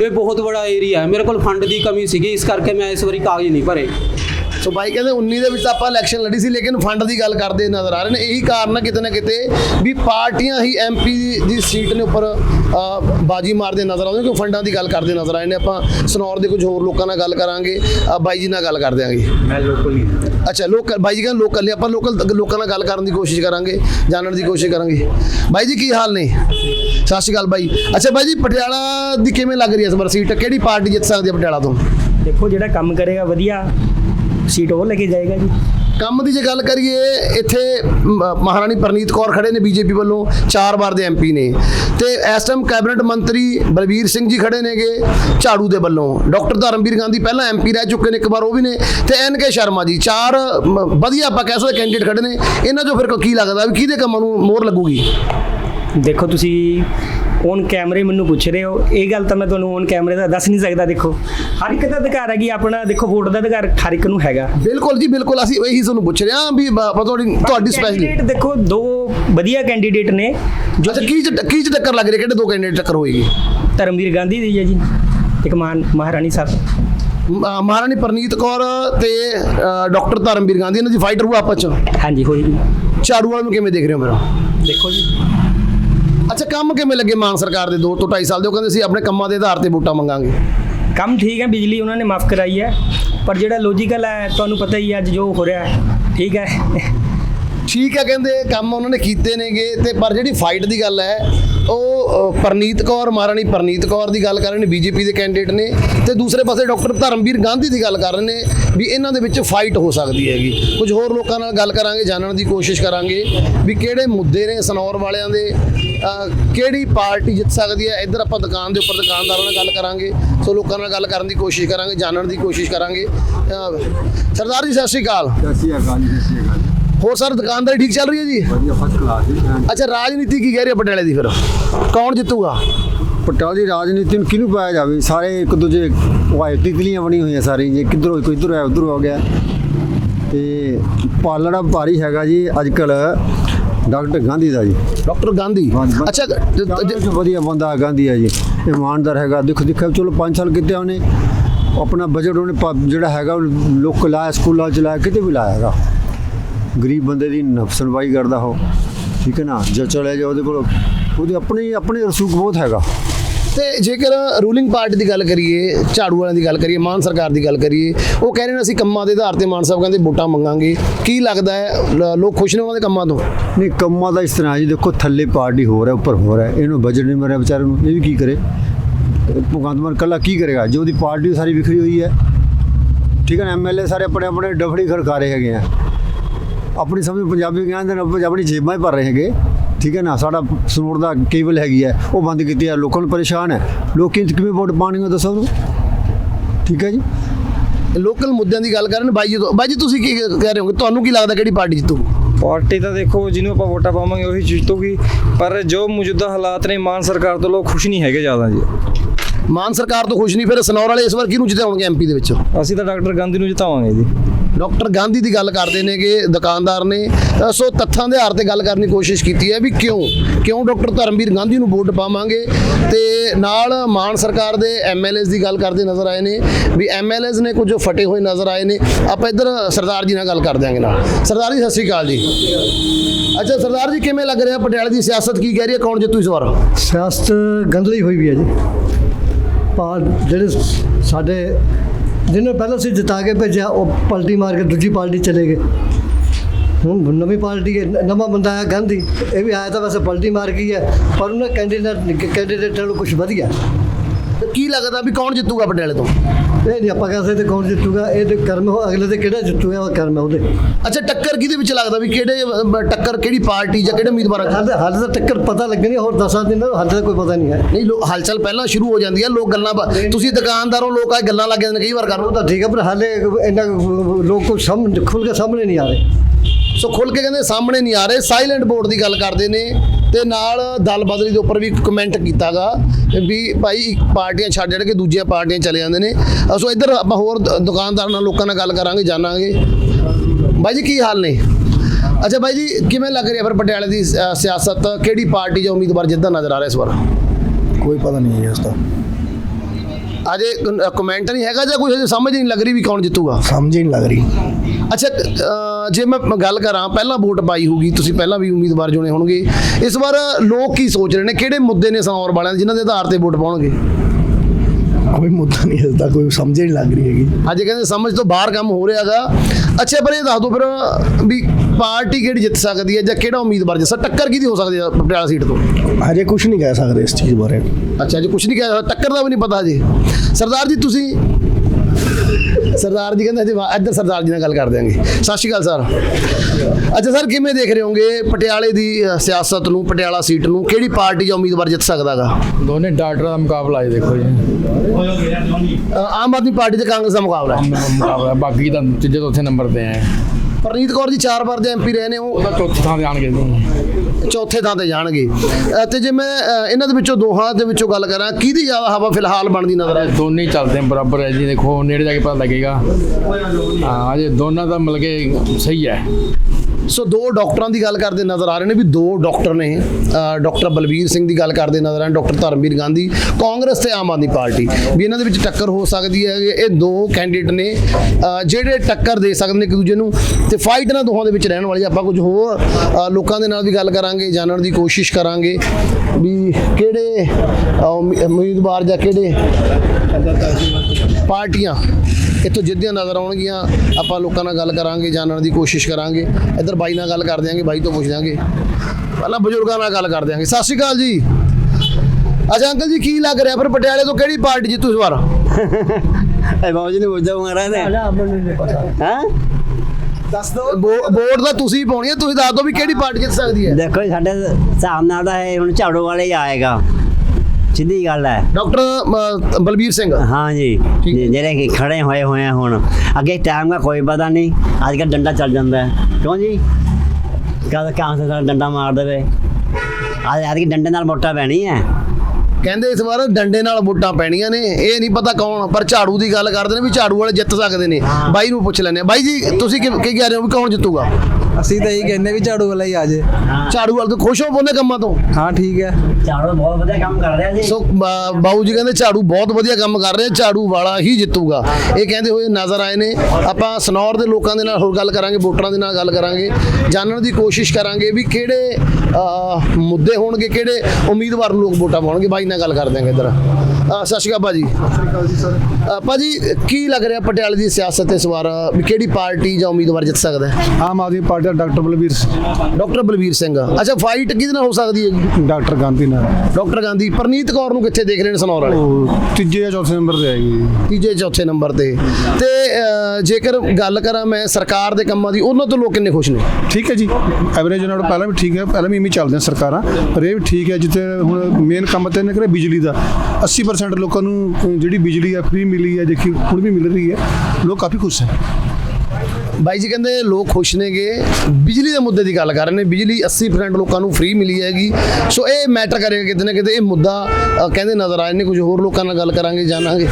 C: ਇਹ ਬਹੁਤ ਬੜਾ ਏਰੀਆ ਹੈ ਮੇਰੇ ਕੋਲ ਫੰਡ ਦੀ ਕਮੀ ਸੀਗੀ ਇਸ ਕਰਕੇ ਮੈਂ ਇਸ ਵਾਰੀ ਕਾਗਜ਼ ਨਹੀਂ ਭਰੇ
A: ਸੋ ਬਾਈ ਕਹਿੰਦੇ 19 ਦੇ ਵਿੱਚ ਤਾਂ ਆਪਾਂ ਇਲੈਕਸ਼ਨ ਲੜੀ ਸੀ ਲੇਕਿਨ ਫੰਡ ਦੀ ਗੱਲ ਕਰਦੇ ਨਜ਼ਰ ਆ ਰਹੇ ਨੇ। ਇਹੀ ਕਾਰਨ ਹੈ ਕਿਤੇ ਨਾ ਕਿਤੇ ਵੀ ਪਾਰਟੀਆਂ ਹੀ ਐਮਪੀ ਦੀ ਸੀਟ ਨੇ ਉੱਪਰ ਬਾਜੀ ਮਾਰਦੇ ਨਜ਼ਰ ਆਉਂਦੇ ਕਿਉਂ ਫੰਡਾਂ ਦੀ ਗੱਲ ਕਰਦੇ ਨਜ਼ਰ ਆਏ ਨੇ। ਆਪਾਂ ਸਨੌਰ ਦੇ ਕੁਝ ਹੋਰ ਲੋਕਾਂ ਨਾਲ ਗੱਲ ਕਰਾਂਗੇ ਬਾਈ ਜੀ ਨਾਲ ਗੱਲ ਕਰ ਦਿਆਂਗੇ
D: ਮੈਂ ਲੋਕਲ ਹੀ।
A: ਅੱਛਾ ਲੋਕਲ ਬਾਈ ਜੀ ਕਹਿੰਦੇ ਲੋਕਲ ਨੇ ਆਪਾਂ ਲੋਕਲ ਲੋਕਾਂ ਨਾਲ ਗੱਲ ਕਰਨ ਦੀ ਕੋਸ਼ਿਸ਼ ਕਰਾਂਗੇ ਜਾਣਨ ਦੀ ਕੋਸ਼ਿਸ਼ ਕਰਾਂਗੇ। ਬਾਈ ਜੀ ਕੀ ਹਾਲ ਨੇ? ਸਤਿ ਸ਼੍ਰੀ ਅਕਾਲ ਬਾਈ। ਅੱਛਾ ਬਾਈ ਜੀ ਪਟਿਆਲਾ ਦੀ ਕਿਵੇਂ ਲੱਗ ਰਹੀ ਹੈ ਇਸ ਵਾਰ ਸੀਟ ਕਿਹੜੀ ਪਾਰਟੀ ਜਿੱਤ ਸਕਦੀ ਹੈ ਪਟਿਆਲਾ ਤੋਂ?
K: ਦੇਖੋ ਜਿਹੜਾ ਕੰਮ ਕਰੇਗਾ ਵਧੀਆ। ਸੀਟ ਉਹ ਲੈ ਕੇ ਜਾਏਗਾ ਜੀ।
A: ਕੰਮ ਦੀ ਜੇ ਗੱਲ ਕਰੀਏ ਇੱਥੇ ਮਹਾਰਾਣੀ ਪ੍ਰਨੀਤ ਕੌਰ ਖੜੇ ਨੇ ਬੀਜੇਪੀ ਵੱਲੋਂ ਚਾਰ ਵਾਰ ਦੇ ਐਮਪੀ ਨੇ। ਤੇ ਇਸ ਟਾਈਮ ਕੈਬਨਿਟ ਮੰਤਰੀ ਬਲਬੀਰ ਸਿੰਘ ਜੀ ਖੜੇ ਨੇਗੇ ਝਾੜੂ ਦੇ ਵੱਲੋਂ। ਡਾਕਟਰ ਧਰਮਵੀਰ ਗਾਂਧੀ ਪਹਿਲਾਂ ਐਮਪੀ ਰਹਿ ਚੁੱਕੇ ਨੇ ਇੱਕ ਵਾਰ ਉਹ ਵੀ ਨੇ। ਤੇ ਐਨ ਕੇ ਸ਼ਰਮਾ ਜੀ ਚਾਰ ਵਧੀਆ ਆਪਾਂ ਕਹਿ ਸਕਦੇ ਕੈਂਡੀਡੇਟ ਖੜੇ ਨੇ। ਇਹਨਾਂ ਚੋਂ ਫਿਰ ਕੀ ਲੱਗਦਾ ਵੀ ਕਿਹਦੇ ਕੰਮਾਂ ਨੂੰ ਮੋਹਰ ਲੱਗੂਗੀ?
K: ਦੇਖੋ ਤੁਸੀਂ ਔਨ ਕੈਮਰੇ ਮੈਨੂੰ ਪੁੱਛ ਰਹੇ ਹੋ। ਇਹ ਗੱਲ ਤਾਂ ਮੈਂ ਤੁਹਾਨੂੰ ਔਨ ਕੈਮਰੇ ਦਾ ਦੱਸ ਨਹੀਂ ਸਕਦਾ ਦੇਖੋ। ਹਰ ਇੱਕ ਦਾ ਅਧਿਕਾਰ ਹੈ ਕਿ ਆਪਣਾ ਦੇਖੋ ਵੋਟ ਦਾ ਅਧਿਕਾਰ ਹਰ ਇੱਕ ਨੂੰ ਹੈਗਾ।
A: ਬਿਲਕੁਲ ਜੀ ਬਿਲਕੁਲ ਅਸੀਂ ਇਹੀ ਤੁਹਾਨੂੰ ਪੁੱਛ ਰਹੇ ਹਾਂ ਵੀ ਤੁਹਾਡੀ ਤੁਹਾਡੀ ਸਪੈਸ਼ਲੀ
K: ਦੇਖੋ ਦੋ ਵਧੀਆ ਕੈਂਡੀਡੇਟ ਨੇ ਜੋ
A: ਕੀ ਕੀ ਟੱਕਰ ਲੱਗ ਰਹੀ? ਕਿਹੜੇ ਦੋ ਕੈਂਡੀਡੇਟ ਟੱਕਰ ਹੋਏਗੀ?
K: ਧਰਮਵੀਰ ਗਾਂਧੀ ਦੀ ਹੈ ਜੀ ਇੱਕ ਮਹਾਨ ਮਹਾਰਾਣੀ ਸਾਹਿਬ।
A: ਮਹਾਰਾਣੀ ਪ੍ਰਨੀਤ ਕੌਰ ਤੇ ਡਾਕਟਰ ਧਰਮਵੀਰ ਗਾਂਧੀ ਇਹਨਾਂ ਦੀ ਫਾਈਟ ਰਹੂ ਆਪਸ ਚ?
K: ਹਾਂਜੀ ਹੋਏਗੀ।
A: ਝਾੜੂ ਵਾਲੇ ਨੂੰ ਕਿਵੇਂ ਦੇਖ ਰਹੇ ਹੋ ਫਿਰ?
K: ਦੇਖੋ ਜੀ।
A: ਅੱਛਾ ਕੰਮ ਕਿਵੇਂ ਲੱਗੇ ਮਾਨ ਸਰਕਾਰ ਦੇ 2 ਤੋਂ 2.5 ਸਾਲ ਦੇ? ਉਹ ਕਹਿੰਦੇ ਸੀ ਆਪਣੇ ਕੰਮਾਂ ਦੇ ਆਧਾਰ ਤੇ ਵੋਟਾਂ ਮੰਗਾਂਗੇ।
K: ਕੰਮ ਠੀਕ ਹੈ ਬਿਜਲੀ ਉਹਨਾਂ ਨੇ ਮਾਫ ਕਰਾਈ ਹੈ। ਪਰ ਜਿਹੜਾ ਲੌਜੀਕਲ ਹੈ ਤੁਹਾਨੂੰ ਪਤਾ ਹੀ ਹੈ ਅੱਜ ਜੋ ਹੋ ਰਿਹਾ ਹੈ ਠੀਕ ਹੈ।
A: ਠੀਕ ਹੈ ਕਹਿੰਦੇ ਕੰਮ ਉਹਨਾਂ ਨੇ ਕੀਤੇ ਨੇਗੇ। ਤੇ ਪਰ ਜਿਹੜੀ ਫਾਈਟ ਦੀ ਗੱਲ ਹੈ ਉਹ ਪਰਨੀਤ ਕੌਰ ਮਹਾਰਾਣੀ ਪਰਨੀਤ ਕੌਰ ਦੀ ਗੱਲ ਕਰ ਰਹੇ ਨੇ ਬੀਜੇਪੀ ਦੇ ਕੈਂਡੀਡੇਟ ਨੇ। ਤੇ ਦੂਸਰੇ ਪਾਸੇ ਡਾਕਟਰ ਧਰਮਵੀਰ ਗਾਂਧੀ ਦੀ ਗੱਲ ਕਰ ਰਹੇ ਨੇ ਵੀ ਇਹਨਾਂ ਦੇ ਵਿੱਚ ਫਾਈਟ ਹੋ ਸਕਦੀ ਹੈਗੀ। ਕੁਝ ਹੋਰ ਲੋਕਾਂ ਨਾਲ ਗੱਲ ਕਰਾਂਗੇ ਜਾਣਨ ਦੀ ਕੋਸ਼ਿਸ਼ ਕਰਾਂਗੇ ਵੀ ਕਿਹੜੇ ਮੁੱਦੇ ਨੇ ਸਨੌਰ ਵਾਲਿਆਂ ਦੇ ਕਿਹੜੀ ਪਾਰਟੀ ਜਿੱਤ ਸਕਦੀ ਹੈ? ਇੱਧਰ ਆਪਾਂ ਦੁਕਾਨ ਦੇ ਉੱਪਰ ਦੁਕਾਨਦਾਰਾਂ ਨਾਲ ਗੱਲ ਕਰਾਂਗੇ। ਸੋ ਲੋਕਾਂ ਨਾਲ ਗੱਲ ਕਰਨ ਦੀ ਕੋਸ਼ਿਸ਼ ਕਰਾਂਗੇ ਜਾਣਨ ਦੀ ਕੋਸ਼ਿਸ਼ ਕਰਾਂਗੇ। ਸਰਦਾਰ ਜੀ ਸਤਿ ਸ਼੍ਰੀ ਅਕਾਲ।
B: ਸਤਿ ਸ਼੍ਰੀ ਅਕਾਲ ਜੀ ਸਤਿ ਸ਼੍ਰੀ ਅਕਾਲ।
A: ਹੋਰ ਸਰ ਦੁਕਾਨਦਾਰੀ ਠੀਕ ਚੱਲ ਰਹੀ ਹੈ ਜੀ?
B: ਵਧੀਆ ਫਸਟ ਕਲਾਸ ਜੀ
A: ਅੱਛਾ ਰਾਜਨੀਤੀ ਕੀ ਕਹਿ ਰਹੀ ਹੈ ਪਟਿਆਲੇ ਦੀ ਫਿਰ? ਕੌਣ ਜਿੱਤੂਗਾ?
B: ਪਟਿਆਲੇ ਦੀ ਰਾਜਨੀਤੀ ਨੂੰ ਕਿਹਨੂੰ ਪਾਇਆ ਜਾਵੇ? ਸਾਰੇ ਇੱਕ ਦੂਜੇ ਵਾਇ ਤਿਤਲੀਆਂ ਬਣੀ ਹੋਈਆਂ ਸਾਰੀ ਜੇ। ਕਿੱਧਰੋਂ ਕੋਈ ਇੱਧਰ ਹੈ ਉਧਰ ਹੋ ਗਿਆ। ਤੇ ਪਾਲੜਾ ਭਾਰੀ ਹੈਗਾ ਜੀ ਅੱਜ ਕੱਲ ਡਾਕਟਰ ਗਾਂਧੀ ਦਾ ਜੀ।
A: ਡਾਕਟਰ ਗਾਂਧੀ। ਅੱਛਾ ਜ-
B: ਵਧੀਆ ਬੰਦਾ ਗਾਂਧੀ ਹੈ ਜੀ। ਇਮਾਨਦਾਰ ਹੈਗਾ। ਦੇਖੋ ਦੇਖੋ ਚਲੋ 5 ਸਾਲ ਕਿਤੇ ਉਹਨੇ। ਆਪਣਾ ਬਜਟ ਉਹਨੇ ਪਾ- ਜਿਹੜਾ ਹੈਗਾ ਉਹ ਲੋਕ ਲਾਇਆ ਸਕੂਲਾਂ ਚ ਲਾਇਆ ਕਿਤੇ ਵੀ ਲਾਇਆ ਹੈਗਾ। ਗਰੀਬ ਬੰਦੇ ਦੀ ਨ- ਸੁਣਵਾਈ ਕਰਦਾ ਹੋ ਠੀਕ ਹੈ ਨਾ? ਜੇ ਚਲੇ ਜਾ ਉਹਦੇ ਕੋਲ ਉਹਦੇ ਆਪਣੀ ਆਪਣੀ ਰਸੂਖ ਬਹੁਤ ਹੈਗਾ।
A: ਤੇ ਜੇਕਰ ਰੂਲਿੰਗ ਪਾਰਟੀ ਦੀ ਗੱਲ ਕਰੀਏ, ਝਾੜੂ ਵਾਲਿਆਂ ਦੀ ਗੱਲ ਕਰੀਏ, ਮਾਨ ਸਰਕਾਰ ਦੀ ਗੱਲ ਕਰੀਏ, ਉਹ ਕਹਿ ਰਹੇ ਨੇ ਅਸੀਂ ਕੰਮਾਂ ਦੇ ਆਧਾਰ ਤੇ ਮਾਨ ਸਾਹਿਬ ਕਹਿੰਦੇ ਵੋਟਾਂ ਮੰਗਾਂਗੇ। ਕੀ ਲੱਗਦਾ ਹੈ ਲੋਕ ਖੁਸ਼ ਨੇ ਉਹਨਾਂ ਦੇ ਕੰਮਾਂ ਤੋਂ?
B: ਨਹੀਂ, ਕੰਮਾਂ ਦਾ ਇਸ ਤਰ੍ਹਾਂ ਜੀ, ਦੇਖੋ, ਥੱਲੇ ਪਾਰਟੀ ਹੋ ਰਿਹਾ, ਉੱਪਰ ਹੋ ਰਿਹਾ, ਇਹਨੂੰ ਬਜਟ ਨਹੀਂ ਮਿਲਿਆ ਵਿਚਾਰੇ ਨੂੰ, ਇਹ ਵੀ ਕੀ ਕਰੇ? ਭਗਵੰਤ ਮਾਨ ਕੱਲਾ ਕੀ ਕਰੇਗਾ? ਜੋ ਉਹਦੀ ਪਾਰਟੀ ਸਾਰੀ ਵਿਖਰੀ ਹੋਈ ਹੈ, ਠੀਕ ਹੈ ਨਾ ਐਮਐਲਏ ਸਾਰੇ ਆਪਣੇ ਆਪਣੇ ਡਫੜੀ ਖੜਕਾ ਰਹੇ ਹੈਗੇ ਆ। ਆਪਣੀ ਸਮਝ ਪੰਜਾਬੀ ਕਹਿੰਦੇ ਦੇ ਨਾਲ ਆਪਣੀ ਜੇਬਾਂ ਹੀ ਭਰ ਰਹੇ ਹੈਗੇ। ਠੀਕ ਹੈ ਨਾ ਸਾਡਾ ਸਨੋਰ ਦਾ ਕੇਬਲ ਹੈਗੀ ਹੈ ਉਹ ਬੰਦ ਕੀਤੀ ਹੈ ਲੋਕਾਂ ਨੂੰ ਪਰੇਸ਼ਾਨ ਹੈ। ਲੋਕੀ ਕਿਵੇਂ ਵੋਟ ਪਾਣਗੇ ਦੱਸੋ ਨੂੰ ਠੀਕ ਹੈ ਜੀ?
A: ਲੋਕਲ ਮੁੱਦਿਆਂ ਦੀ ਗੱਲ ਕਰਨ ਬਾਈ ਜੀ ਤੋਂ ਬਾਈ ਜੀ ਤੁਸੀਂ ਕੀ ਕਹਿ ਰਹੇ ਹੋ? ਤੁਹਾਨੂੰ ਕੀ ਲੱਗਦਾ ਕਿਹੜੀ ਪਾਰਟੀ ਜਿੱਤੂ?
D: ਪਾਰਟੀ ਤਾਂ ਦੇਖੋ ਜਿਹਨੂੰ ਆਪਾਂ ਵੋਟਾਂ ਪਾਵਾਂਗੇ ਉਹੀ ਜਿੱਤੂਗੀ। ਪਰ ਜੋ ਮੌਜੂਦਾ ਹਾਲਾਤ ਨੇ ਮਾਨ ਸਰਕਾਰ ਤੋਂ ਲੋਕ ਖੁਸ਼ ਨਹੀਂ ਹੈਗੇ ਜ਼ਿਆਦਾ ਜੀ।
A: ਮਾਨ ਸਰਕਾਰ ਤੋਂ ਖੁਸ਼ ਨਹੀਂ ਫਿਰ ਸਨੌਰ ਵਾਲੇ ਇਸ ਵਾਰ ਕਿਹਨੂੰ ਜਿਤਾਉਣਗੇ ਐਮਪੀ ਦੇ ਵਿੱਚ?
D: ਅਸੀਂ ਤਾਂ ਡਾਕਟਰ ਗਾਂਧੀ ਨੂੰ ਜਿਤਾਵਾਂਗੇ ਜੀ।
A: ਡਾਕਟਰ ਗਾਂਧੀ ਦੀ ਗੱਲ ਕਰਦੇ ਨੇਗੇ ਦੁਕਾਨਦਾਰ ਨੇ ਸੋ ਤੱਥਾਂ ਦੇ ਆਧਾਰ ਤੇ ਗੱਲ ਕਰਨ ਦੀ ਕੋਸ਼ਿਸ਼ ਕੀਤੀ ਹੈ ਵੀ ਕਿਉਂ ਕਿਉਂ ਡਾਕਟਰ ਧਰਮਵੀਰ ਗਾਂਧੀ ਨੂੰ ਵੋਟ ਪਾਵਾਂਗੇ? ਤੇ ਨਾਲ ਮਾਨ ਸਰਕਾਰ ਦੇ ਐਮਐਲਏਸ ਦੀ ਗੱਲ ਕਰਦੇ ਨਜ਼ਰ ਆਏ ਨੇ, ਵੀ ਐਮਐਲਏਸ ਨੇ ਕੁਝ ਫਟੇ ਹੋਏ ਨਜ਼ਰ ਆਏ ਨੇ। ਆਪਾਂ ਇੱਧਰ ਸਰਦਾਰ ਜੀ ਨਾਲ ਗੱਲ ਕਰ ਦਿਆਂਗੇ ਨਾਲ। ਸਰਦਾਰ ਜੀ, ਸਤਿ ਸ਼੍ਰੀ ਅਕਾਲ ਜੀ। ਅੱਛਾ, ਸਰਦਾਰ ਜੀ, ਕਿਵੇਂ ਲੱਗ ਰਿਹਾ ਪਟਿਆਲੇ ਦੀ ਸਿਆਸਤ? ਕੀ ਕਹਿ ਰਹੀ ਹੈ? ਕੌਣ ਜਿੱਤੂ ਇਸ ਵਾਰ?
L: ਸਿਆਸਤ ਗੰਦਲੀ ਹੋਈ ਵੀ ਹੈ ਜੀ। ਪਾ, ਜਿਹੜੇ ਸਾਡੇ ਜਿਹਨੂੰ ਪਹਿਲਾਂ ਸੀ ਜਿਤਾ ਕੇ ਭੇਜਿਆ, ਉਹ ਪਲਟੀ ਮਾਰ ਕੇ ਦੂਜੀ ਪਾਰਟੀ ਚਲੇ ਗਏ। ਹੁਣ ਨਵੀਂ ਪਾਰਟੀ ਹੈ ਨਵਾਂ ਬੰਦਾ ਆਇਆ ਗਾਂਧੀ, ਇਹ ਵੀ ਆਇਆ ਤਾਂ ਵੈਸੇ ਪਲਟੀ ਮਾਰ ਗਈ ਹੈ ਪਰ ਉਹਨਾਂ ਕੈਂਡੀਡੇਟ ਕੈਂਡੀਡੇਟਾਂ ਨੂੰ ਕੁਝ ਵਧੀਆ।
A: ਤੇ ਕੀ ਲੱਗਦਾ ਵੀ ਕੌਣ ਜਿੱਤੂਗਾ ਪਟਿਆਲੇ ਤੋਂ?
L: ਇਹ ਨਹੀਂ ਆਪਾਂ ਕਹਿ ਸਕਦੇ ਕੌਣ ਜਿੱਤੂਗਾ ਇਹ ਤੇ ਕਰਮ ਹੋ ਅਗਲੇ ਤੇ ਕਿਹੜਾ ਜਿੱਤੂਗਾ ਉਹ ਕਰਮ ਹੈ ਉਹਦੇ।
A: ਅੱਛਾ ਟੱਕਰ ਕਿਹਦੇ ਵਿੱਚ ਲੱਗਦਾ ਵੀ ਕਿਹੜੇ ਅਹ, ਟੱਕਰ ਕਿਹੜੀ ਪਾਰਟੀ ਜਾਂ ਕਿਹੜੇ ਉਮੀਦਵਾਰ
L: ਹਾਲੇ ਹਾਲੇ ਤਾਂ ਟੱਕਰ ਪਤਾ ਲੱਗਣੀ ਹੋਰ 10 ਦਿਨ ਹਾਲੇ ਤਾਂ ਕੋਈ ਪਤਾ ਨਹੀਂ ਹੈ।
A: ਨਹੀਂ ਲੋ ਹਲਚਲ ਪਹਿਲਾਂ ਸ਼ੁਰੂ ਹੋ ਜਾਂਦੀ ਹੈ ਲੋਕ ਗੱਲਾਂ ਬ- ਤੁਸੀਂ ਦੁਕਾਨਦਾਰੋਂ ਲੋਕ ਆ ਗੱਲਾਂ ਲੱਗ ਜਾਂਦੇ ਨੇ ਕਈ ਵਾਰ ਕਰਨ
L: ਉਹ ਤਾਂ ਠੀਕ ਹੈ ਪਰ ਹਾਲੇ ਇਹਨਾਂ ਲੋਕ ਕੋ ਸਾਹਮਣੇ ਖੁੱਲ ਕੇ ਸਾਹਮਣੇ ਨਹੀਂ ਆ ਰਹੇ।
A: ਸੋ ਖੁੱਲ ਕੇ ਕਹਿੰਦੇ ਸਾਹਮਣੇ ਨਹੀਂ ਆ ਰਹੇ ਸਾਇਲੈਂਟ ਬੋਰਡ ਦੀ ਗੱਲ ਕਰਦੇ ਨੇ ਤੇ ਨਾਲ ਦਲ ਬਦਲੀ ਦੇ ਉੱਪਰ ਵੀ ਕਮੈਂਟ ਕੀਤਾਗਾ ਵੀ ਭਾਈ ਇੱਕ ਪਾਰਟੀਆਂ ਛੱਡ ਛੱਡ ਕੇ ਦੂਜੀਆਂ ਪਾਰਟੀਆਂ ਚਲੇ ਜਾਂਦੇ ਨੇ। ਸੋ ਇੱਧਰ ਆਪਾਂ ਹੋਰ ਦ- ਦੁਕਾਨਦਾਰਾਂ ਨਾਲ ਲੋਕਾਂ ਨਾਲ ਗੱਲ ਕਰਾਂਗੇ, ਜਾਣਾਂਗੇ। ਬਾਈ ਜੀ, ਕੀ ਹਾਲ ਨੇ? ਅੱਛਾ ਬਾਈ ਜੀ, ਕਿਵੇਂ ਲੱਗ ਰਿਹਾ ਫਿਰ ਪਟਿਆਲੇ ਦੀ ਸਿਆਸਤ? ਕਿਹੜੀ ਪਾਰਟੀ ਜਾਂ ਉਮੀਦਵਾਰ ਜਿੱਦਾਂ ਨਜ਼ਰ ਆ ਰਿਹਾ ਇਸ ਵਾਰ?
L: ਕੋਈ ਪਤਾ ਨਹੀਂ ਹੈ ਇਸ ਦਾ
A: ਅਜੇ ਕਮੈਂਟ ਨਹੀਂ ਹੈਗਾ ਜਾਂ ਕੁਝ ਅਜੇ ਸਮਝ ਨਹੀਂ ਲੱਗ ਰਹੀ ਵੀ ਕੌਣ ਜਿੱਤੂਗਾ?
L: ਸਮਝ ਹੀ ਨਹੀਂ ਲੱਗ ਰਹੀ।
A: ਅੱਛਾ ਅ, ਜੇ ਮੈਂ ਗੱਲ ਕਰਾਂ ਪਹਿਲਾਂ ਵੋਟ ਪਾਈ ਹੋਊਗੀ ਤੁਸੀਂ ਪਹਿਲਾਂ ਵੀ ਉਮੀਦਵਾਰ ਚੁਣੇ ਹੋਣਗੇ। ਇਸ ਵਾਰ ਲੋਕ ਕੀ ਸੋਚ ਰਹੇ ਨੇ? ਕਿਹੜੇ ਮੁੱਦੇ ਨੇ ਸੌਰ ਵਾਲਿਆਂ ਦੇ ਜਿਨ੍ਹਾਂ ਦੇ ਆਧਾਰ ਤੇ ਵੋਟ ਪਾਉਣਗੇ?
L: ਕੋਈ ਮੁੱਦਾ ਨਹੀਂ ਇਸ ਦਾ ਕੋਈ ਸਮਝ ਹੀ ਨਹੀਂ ਲੱਗ ਰਹੀ ਹੈਗੀ।
A: ਅੱਜ ਕਹਿੰਦੇ ਸਮਝ ਤੋਂ ਬਾਹਰ ਕੰਮ ਹੋ ਰਿਹਾਗਾ। ਅੱਛਾ ਪਰ ਇਹ ਦੱਸ ਦਿਓ ਫਿਰ ਵੀ ਪਾਰਟੀ ਕਿਹੜੀ ਜਿੱਤ ਸਕਦੀ ਹੈ ਜਾਂ ਕਿਹੜਾ ਉਮੀਦਵਾਰ ਜਿੱਤ ਸਕਦਾ? ਟੱਕਰ ਕਿਹਦੀ ਹੋ ਸਕਦੀ ਹੈ ਪਟਿਆਲਾ ਸੀਟ ਤੋਂ?
L: ਹਜੇ ਕੁਝ ਨਹੀਂ ਕਹਿ ਸਕਦੇ ਇਸ ਚੀਜ਼ ਬਾਰੇ।
A: ਅੱਛਾ ਜੀ ਕੁਝ ਨਹੀਂ ਕਿਹਾ ਟੱਕਰ ਦਾ ਵੀ ਨਹੀਂ ਪਤਾ ਜੀ ਸਰਦਾਰ ਜੀ ਤੁਸੀਂ ਸਰਦਾਰ ਜੀ ਕਹਿੰਦੇ ਜੀ ਇੱਧਰ ਸਰਦਾਰ ਜੀ ਨਾਲ ਗੱਲ ਕਰ ਦਿਆਂਗੇ ਸਤਿ ਸ਼੍ਰੀ ਅਕਾਲ ਸਰ। ਅੱਛਾ ਸਰ ਕਿਵੇਂ ਦੇਖ ਰਹੇ ਹੋਗੇ ਪਟਿਆਲੇ ਦੀ ਸਿਆਸਤ ਨੂੰ ਪਟਿਆਲਾ ਸੀਟ ਨੂੰ? ਕਿਹੜੀ ਪਾਰਟੀ ਜਾਂ ਉਮੀਦਵਾਰ ਜਿੱਤ ਸਕਦਾਗਾ
D: ਦੋਨੇ ਡਾਕਟਰਾਂ ਦਾ ਮੁਕਾਬਲਾ ਹੈ ਦੇਖੋ ਜੀ।
A: ਆਮ ਆਦਮੀ ਪਾਰਟੀ ਤੇ ਕਾਂਗਰਸ ਦਾ ਮੁਕਾਬਲਾ ਹੈ।
D: ਮੁਕਾਬਲਾ ਬਾਕੀ ਤਾਂ ਤੀਜੇ ਚੌਥੇ ਨੰਬਰ ਤੇ ਹੈ।
A: ਪ੍ਰਨੀਤ ਕੌਰ ਜੀ ਚਾਰ ਵਾਰ ਦੇ ਐਮਪੀ ਰਹੇ ਨੇ ਉਹ।
D: ਚੌਥੀ ਥਾਂ ਤੇ ਆਣਗੇ
A: ਚੌਥੇ ਥਾਂ ਤੇ ਜਾਣਗੇ। ਅ, ਤੇ ਜੇ ਮੈਂ ਅ, ਇਹਨਾਂ ਦੇ ਵਿੱਚੋਂ ਦੋਹਾਂ ਦੇ ਵਿੱਚੋਂ ਗੱਲ ਕਰਾਂ ਕਿਹਦੀ ਜ਼ਿਆਦਾ ਹਵਾ ਫਿਲਹਾਲ ਬਣਦੀ ਨਜ਼ਰ ਆ
D: ਦੋਨੇ ਹੀ ਚੱਲਦੇ ਨੇ ਬਰਾਬਰ ਹੈ ਜੀ। ਦੇਖੋ ਨੇੜੇ ਜਾ ਕੇ ਪਤਾ ਲੱਗੇਗਾ। ਹਾਂ ਅਜੇ ਦੋਨਾਂ ਦਾ ਮਿਲ ਕੇ ਸਹੀ ਹੈ।
A: ਸੋ ਦੋ ਡਾਕਟਰਾਂ ਦੀ ਗੱਲ ਕਰਦੇ ਨਜ਼ਰ ਆ ਰਹੇ ਨੇ ਵੀ ਦੋ ਡਾਕਟਰ ਨੇ ਅ, ਡਾਕਟਰ ਬਲਵੀਰ ਸਿੰਘ ਦੀ ਗੱਲ ਕਰਦੇ ਨਜ਼ਰ ਆ ਰਹੇ ਡਾਕਟਰ ਧਰਮਵੀਰ ਗਾਂਧੀ ਕਾਂਗਰਸ ਤੇ ਆਮ ਆਦਮੀ ਪਾਰਟੀ। ਵੀ ਇਹਨਾਂ ਦੇ ਵਿੱਚ ਟੱਕਰ ਹੋ ਸਕਦੀ ਹੈ ਇਹ ਦੋ ਕੈਂਡੀਡੇਟ ਨੇ ਜਿਹੜੇ ਟੱਕਰ ਦੇ ਸਕਦੇ ਨੇ ਇੱਕ ਦੂਜੇ ਨੂੰ ਤੇ ਫਾਈਟ ਇਹਨਾਂ ਦੋਹਾਂ ਦੇ ਵਿੱਚ ਰਹਿਣ ਵਾਲੀ ਆਪਾਂ ਕੁਝ ਹੋਰ ਲੋਕਾਂ ਦੇ ਨਾਲ ਵੀ ਗੱਲ ਕਰਾਂਗੇ ਜਾਣਨ ਦੀ ਕੋਸ਼ਿਸ਼ ਕਰਾਂਗੇ ਵੀ ਕਿਹੜੇ ਉਮੀਦਵਾਰ ਜਾਂ ਕਿਹੜੇ ਪਾਰਟੀਆਂ ਇੱਥੋਂ ਜਿੱਦਿਆਂ ਨਜ਼ਰ ਆਉਣਗੀਆਂ। ਆਪਾਂ ਲੋਕਾਂ ਨਾਲ ਗੱਲ ਕਰਾਂਗੇ ਜਾਣਨ ਦੀ ਕੋਸ਼ਿਸ਼ ਕਰਾਂਗੇ। ਇੱਧਰ ਬਾਈ ਨਾਲ ਗੱਲ ਕਰ ਦਿਆਂਗੇ ਬਾਈ ਤੋਂ ਪੁੱਛ ਦਿਆਂਗੇ। ਪਹਿਲਾਂ ਬਜ਼ੁਰਗਾਂ ਨਾਲ ਗੱਲ ਕਰ ਦਿਆਂਗੇ। ਸਤਿ ਸ਼੍ਰੀ ਅਕਾਲ ਜੀ। ਅੱਛਾ ਅੰਕਲ ਜੀ ਕੀ ਲੱਗ ਰਿਹਾ? ਫਿਰ ਪਟਿਆਲੇ ਤੋਂ ਕਿਹੜੀ ਪਾਰਟੀ ਜਿੱਤੂ ਇਸ ਵਾਰ?
E: ਇਹ ਬਾਬੂ ਜੀ ਨੇ ਪੁੱਛਦਾ ਮਾਰਾ ਨੇ ਹਾਂ?
A: ਦੱਸ ਦਿਓ। ਵੋਟ ਤਾਂ ਤੁਸੀਂ ਪਾਉਣੀ ਹੈ ਤੁਸੀਂ ਦੱਸ ਦਿਓ ਵੀ ਕਿਹੜੀ ਪਾਰਟੀ ਜਿੱਤ ਸਕਦੀ ਹੈ।
E: ਦੇਖੋ ਜੀ, ਸਾਡੇ ਹਿਸਾਬ ਨਾਲ ਤਾਂ ਇਹ ਹੁਣ ਝਾੜੂ ਵਾਲੇ ਹੀ ਆਏਗਾ। ਸਿੱਧੀ ਗੱਲ ਹੈ।
A: ਡਾਕਟਰ ਬਲਬੀਰ ਸਿੰਘ।
E: ਹਾਂ ਜੀ। ਜਿਹੜੇ ਕਿ ਖੜੇ ਹੋਏ ਹੋਏ ਆ ਹੁਣ। ਅੱਗੇ ਟਾਈਮ ਦਾ ਕੋਈ ਪਤਾ ਨਹੀਂ। ਅੱਜ ਕੱਲ੍ਹ ਡੰਡਾ ਚੱਲ ਜਾਂਦਾ ਹੈ। ਕਿਉਂ ਜੀ? ਕਦ ਕਾਂ ਸੇ ਡੰਡਾ ਮਾਰ ਦੇਵੇ। ਅੱਜ ਅੱਜ ਡੰਡੇ ਨਾਲ ਮੋਟਾ ਪੈਣੀ ਹੈ।
A: ਕਹਿੰਦੇ ਇਸ ਵਾਰ ਡੰਡੇ ਨਾਲ ਵੋਟਾਂ ਪੈਣੀਆਂ ਨੇ। ਇਹ ਨਹੀਂ ਪਤਾ ਕੌਣ ਪਰ ਝਾੜੂ ਦੀ ਗੱਲ ਕਰਦੇ ਨੇ ਵੀ ਝਾੜੂ ਵਾਲੇ ਜਿੱਤ ਸਕਦੇ ਨੇ। ਬਾਈ ਨੂੰ ਪੁੱਛ ਆ ਬਾਈ ਜੀ ਤੁਸੀਂ ਕੀ ਕੀ ਕਹਿ ਰਹੇ ਹੋ ਵੀ ਕੌਣ ਜਿੱਤੂਗਾ?
D: ਅਸੀਂ ਤਾਂ ਇਹ ਕਹਿੰਦੇ ਵੀ ਝਾੜੂ ਵਾਲਾ ਹੀ ਆ ਜੇ।
A: ਝਾੜੂ ਵਾਲੇ ਤੋਂ ਖੁਸ਼ ਹੋ ਬੋਲੇ ਕੰਮਾਂ ਤੋਂ?
D: ਹਾਂ ਠੀਕ ਹੈ।
E: ਝਾੜੂ ਬਹੁਤ ਵਧੀਆ ਕੰਮ ਕਰ ਰਿਹਾ ਜੀ।
A: ਸੋ ਬਾ- ਬਾਊ ਜੀ ਕਹਿੰਦੇ ਝਾੜੂ ਬਹੁਤ ਵਧੀਆ ਕੰਮ ਕਰ ਰਿਹਾ ਝਾੜੂ ਵਾਲਾ ਹੀ ਜਿੱਤੂਗਾ। ਇਹ ਕਹਿੰਦੇ ਹੋਏ ਨਜ਼ਰ ਆਏ ਨੇ। ਆਪਾਂ ਸਨੌਰ ਦੇ ਲੋਕਾਂ ਦੇ ਨਾਲ ਹੋਰ ਗੱਲ ਕਰਾਂਗੇ ਵੋਟਰਾਂ ਦੇ ਨਾਲ ਗੱਲ ਕਰਾਂਗੇ। ਜਾਣਨ ਦੀ ਕੋਸ਼ਿਸ਼ ਕਰਾਂਗੇ ਵੀ ਕਿਹੜੇ ਅਹ, ਮੁੱਦੇ ਹੋਣਗੇ ਕਿਹੜੇ ਉਮੀਦਵਾਰ ਨੂੰ ਲੋਕ ਵੋਟਾਂ ਪਾਉਣਗੇ। ਬਾਈ ਨਾਲ ਗੱਲ ਕਰ ਦਿਆਂਗੇ ਇੱਧਰ। ਅਹ, ਸਤਿ ਸ਼੍ਰੀ ਅਕਾਲ ਭਾਜੀ। ਅਹ, ਭਾਜੀ ਕੀ ਲੱਗ ਰਿਹਾ ਪਟਿਆਲੇ ਦੀ ਸਿਆਸਤ ਇਸ ਵਾਰ? ਵੀ ਕਿਹੜੀ ਪਾਰਟੀ ਜਾਂ ਉਮੀਦਵਾਰ ਜਿੱਤ ਸਕਦਾ ਹੈ?
B: ਆਮ ਆਦਮੀ ਪਾਰਟੀ ਦਾ ਡਾਕਟਰ ਬਲਬੀਰ
A: ਡਾਕਟਰ ਬਲਵੀਰ ਸਿੰਘ ਅੱਛਾ ਫਾਈਟ ਕਿਹਦੇ ਨਾਲ ਹੋ ਸਕਦੀ ਹੈ ਜੀ
B: ਡਾਕਟਰ ਗਾਂਧੀ ਨਾਲ।
A: ਡਾਕਟਰ ਗਾਂਧੀ ਪ੍ਰਨੀਤ ਕੌਰ ਨੂੰ ਕਿੱਥੇ ਦੇਖ ਰਹੇ ਨੇ ਸਨੌਰ ਵਾਲੇ?
B: ਤੀਜੇ ਜਾਂ ਚੌਥੇ ਨੰਬਰ ਤੇ ਆਏਗੀ
A: ਤੀਜੇ ਚੌਥੇ ਨੰਬਰ ਤੇ। ਤੇ ਜੇਕਰ ਗੱਲ ਕਰਾਂ ਮੈਂ ਸਰਕਾਰ ਦੇ ਕੰਮਾਂ ਦੀ ਉਹਨਾਂ ਤੋਂ ਲੋਕ ਕਿੰਨੇ ਖੁਸ਼ ਨੇ?
B: ਠੀਕ ਹੈ ਜੀ। ਐਵਰੇਜ ਨਾਲੋਂ ਪਹਿਲਾਂ ਵੀ ਠੀਕ ਹੈ ਪਹਿਲਾਂ ਵੀ ਇਵੇਂ ਚੱਲਦੇ ਸਰਕਾਰਾਂ। ਪਰ ਇਹ ਵੀ ਠੀਕ ਹੈ ਜਿੱਥੇ ਹੁਣ ਮੇਨ ਕੰਮ ਤੇ ਨੇ ਕਰੇ ਬਿਜਲੀ ਦਾ। 80% ਲੋਕਾਂ ਨੂੰ ਜਿਹੜੀ ਬਿਜਲੀ ਆ ਫ੍ਰੀ ਮਿਲੀ ਹੈ ਦੇਖੀ ਹੁਣ ਵੀ ਮਿਲ ਰਹੀ ਹੈ। ਲੋਕ ਕਾਫੀ ਖੁਸ਼ ਹੈ।
A: ਬਾਈ ਜੀ ਕਹਿੰਦੇ ਲੋਕ ਖੁਸ਼ ਨੇਗੇ। ਬਿਜਲੀ ਦੇ ਮੁੱਦੇ ਦੀ ਗੱਲ ਕਰ ਰਹੇ ਨੇ। ਬਿਜਲੀ 80% ਲੋਕਾਂ ਨੂੰ ਫ੍ਰੀ ਮਿਲੀ ਹੈਗੀ। ਸੋ ਇਹ ਮੈਟਰ ਕਰੇਗਾ ਕਿਤੇ ਨਾ ਕਿਤੇ। ਇਹ ਮੁੱਦਾ ਕਹਿੰਦੇ ਨਜ਼ਰ ਆਏ ਨੇ। ਕੁਝ ਹੋਰ ਲੋਕਾਂ ਨਾਲ ਗੱਲ ਕਰਾਂਗੇ, ਜਾਣਾਂਗੇ।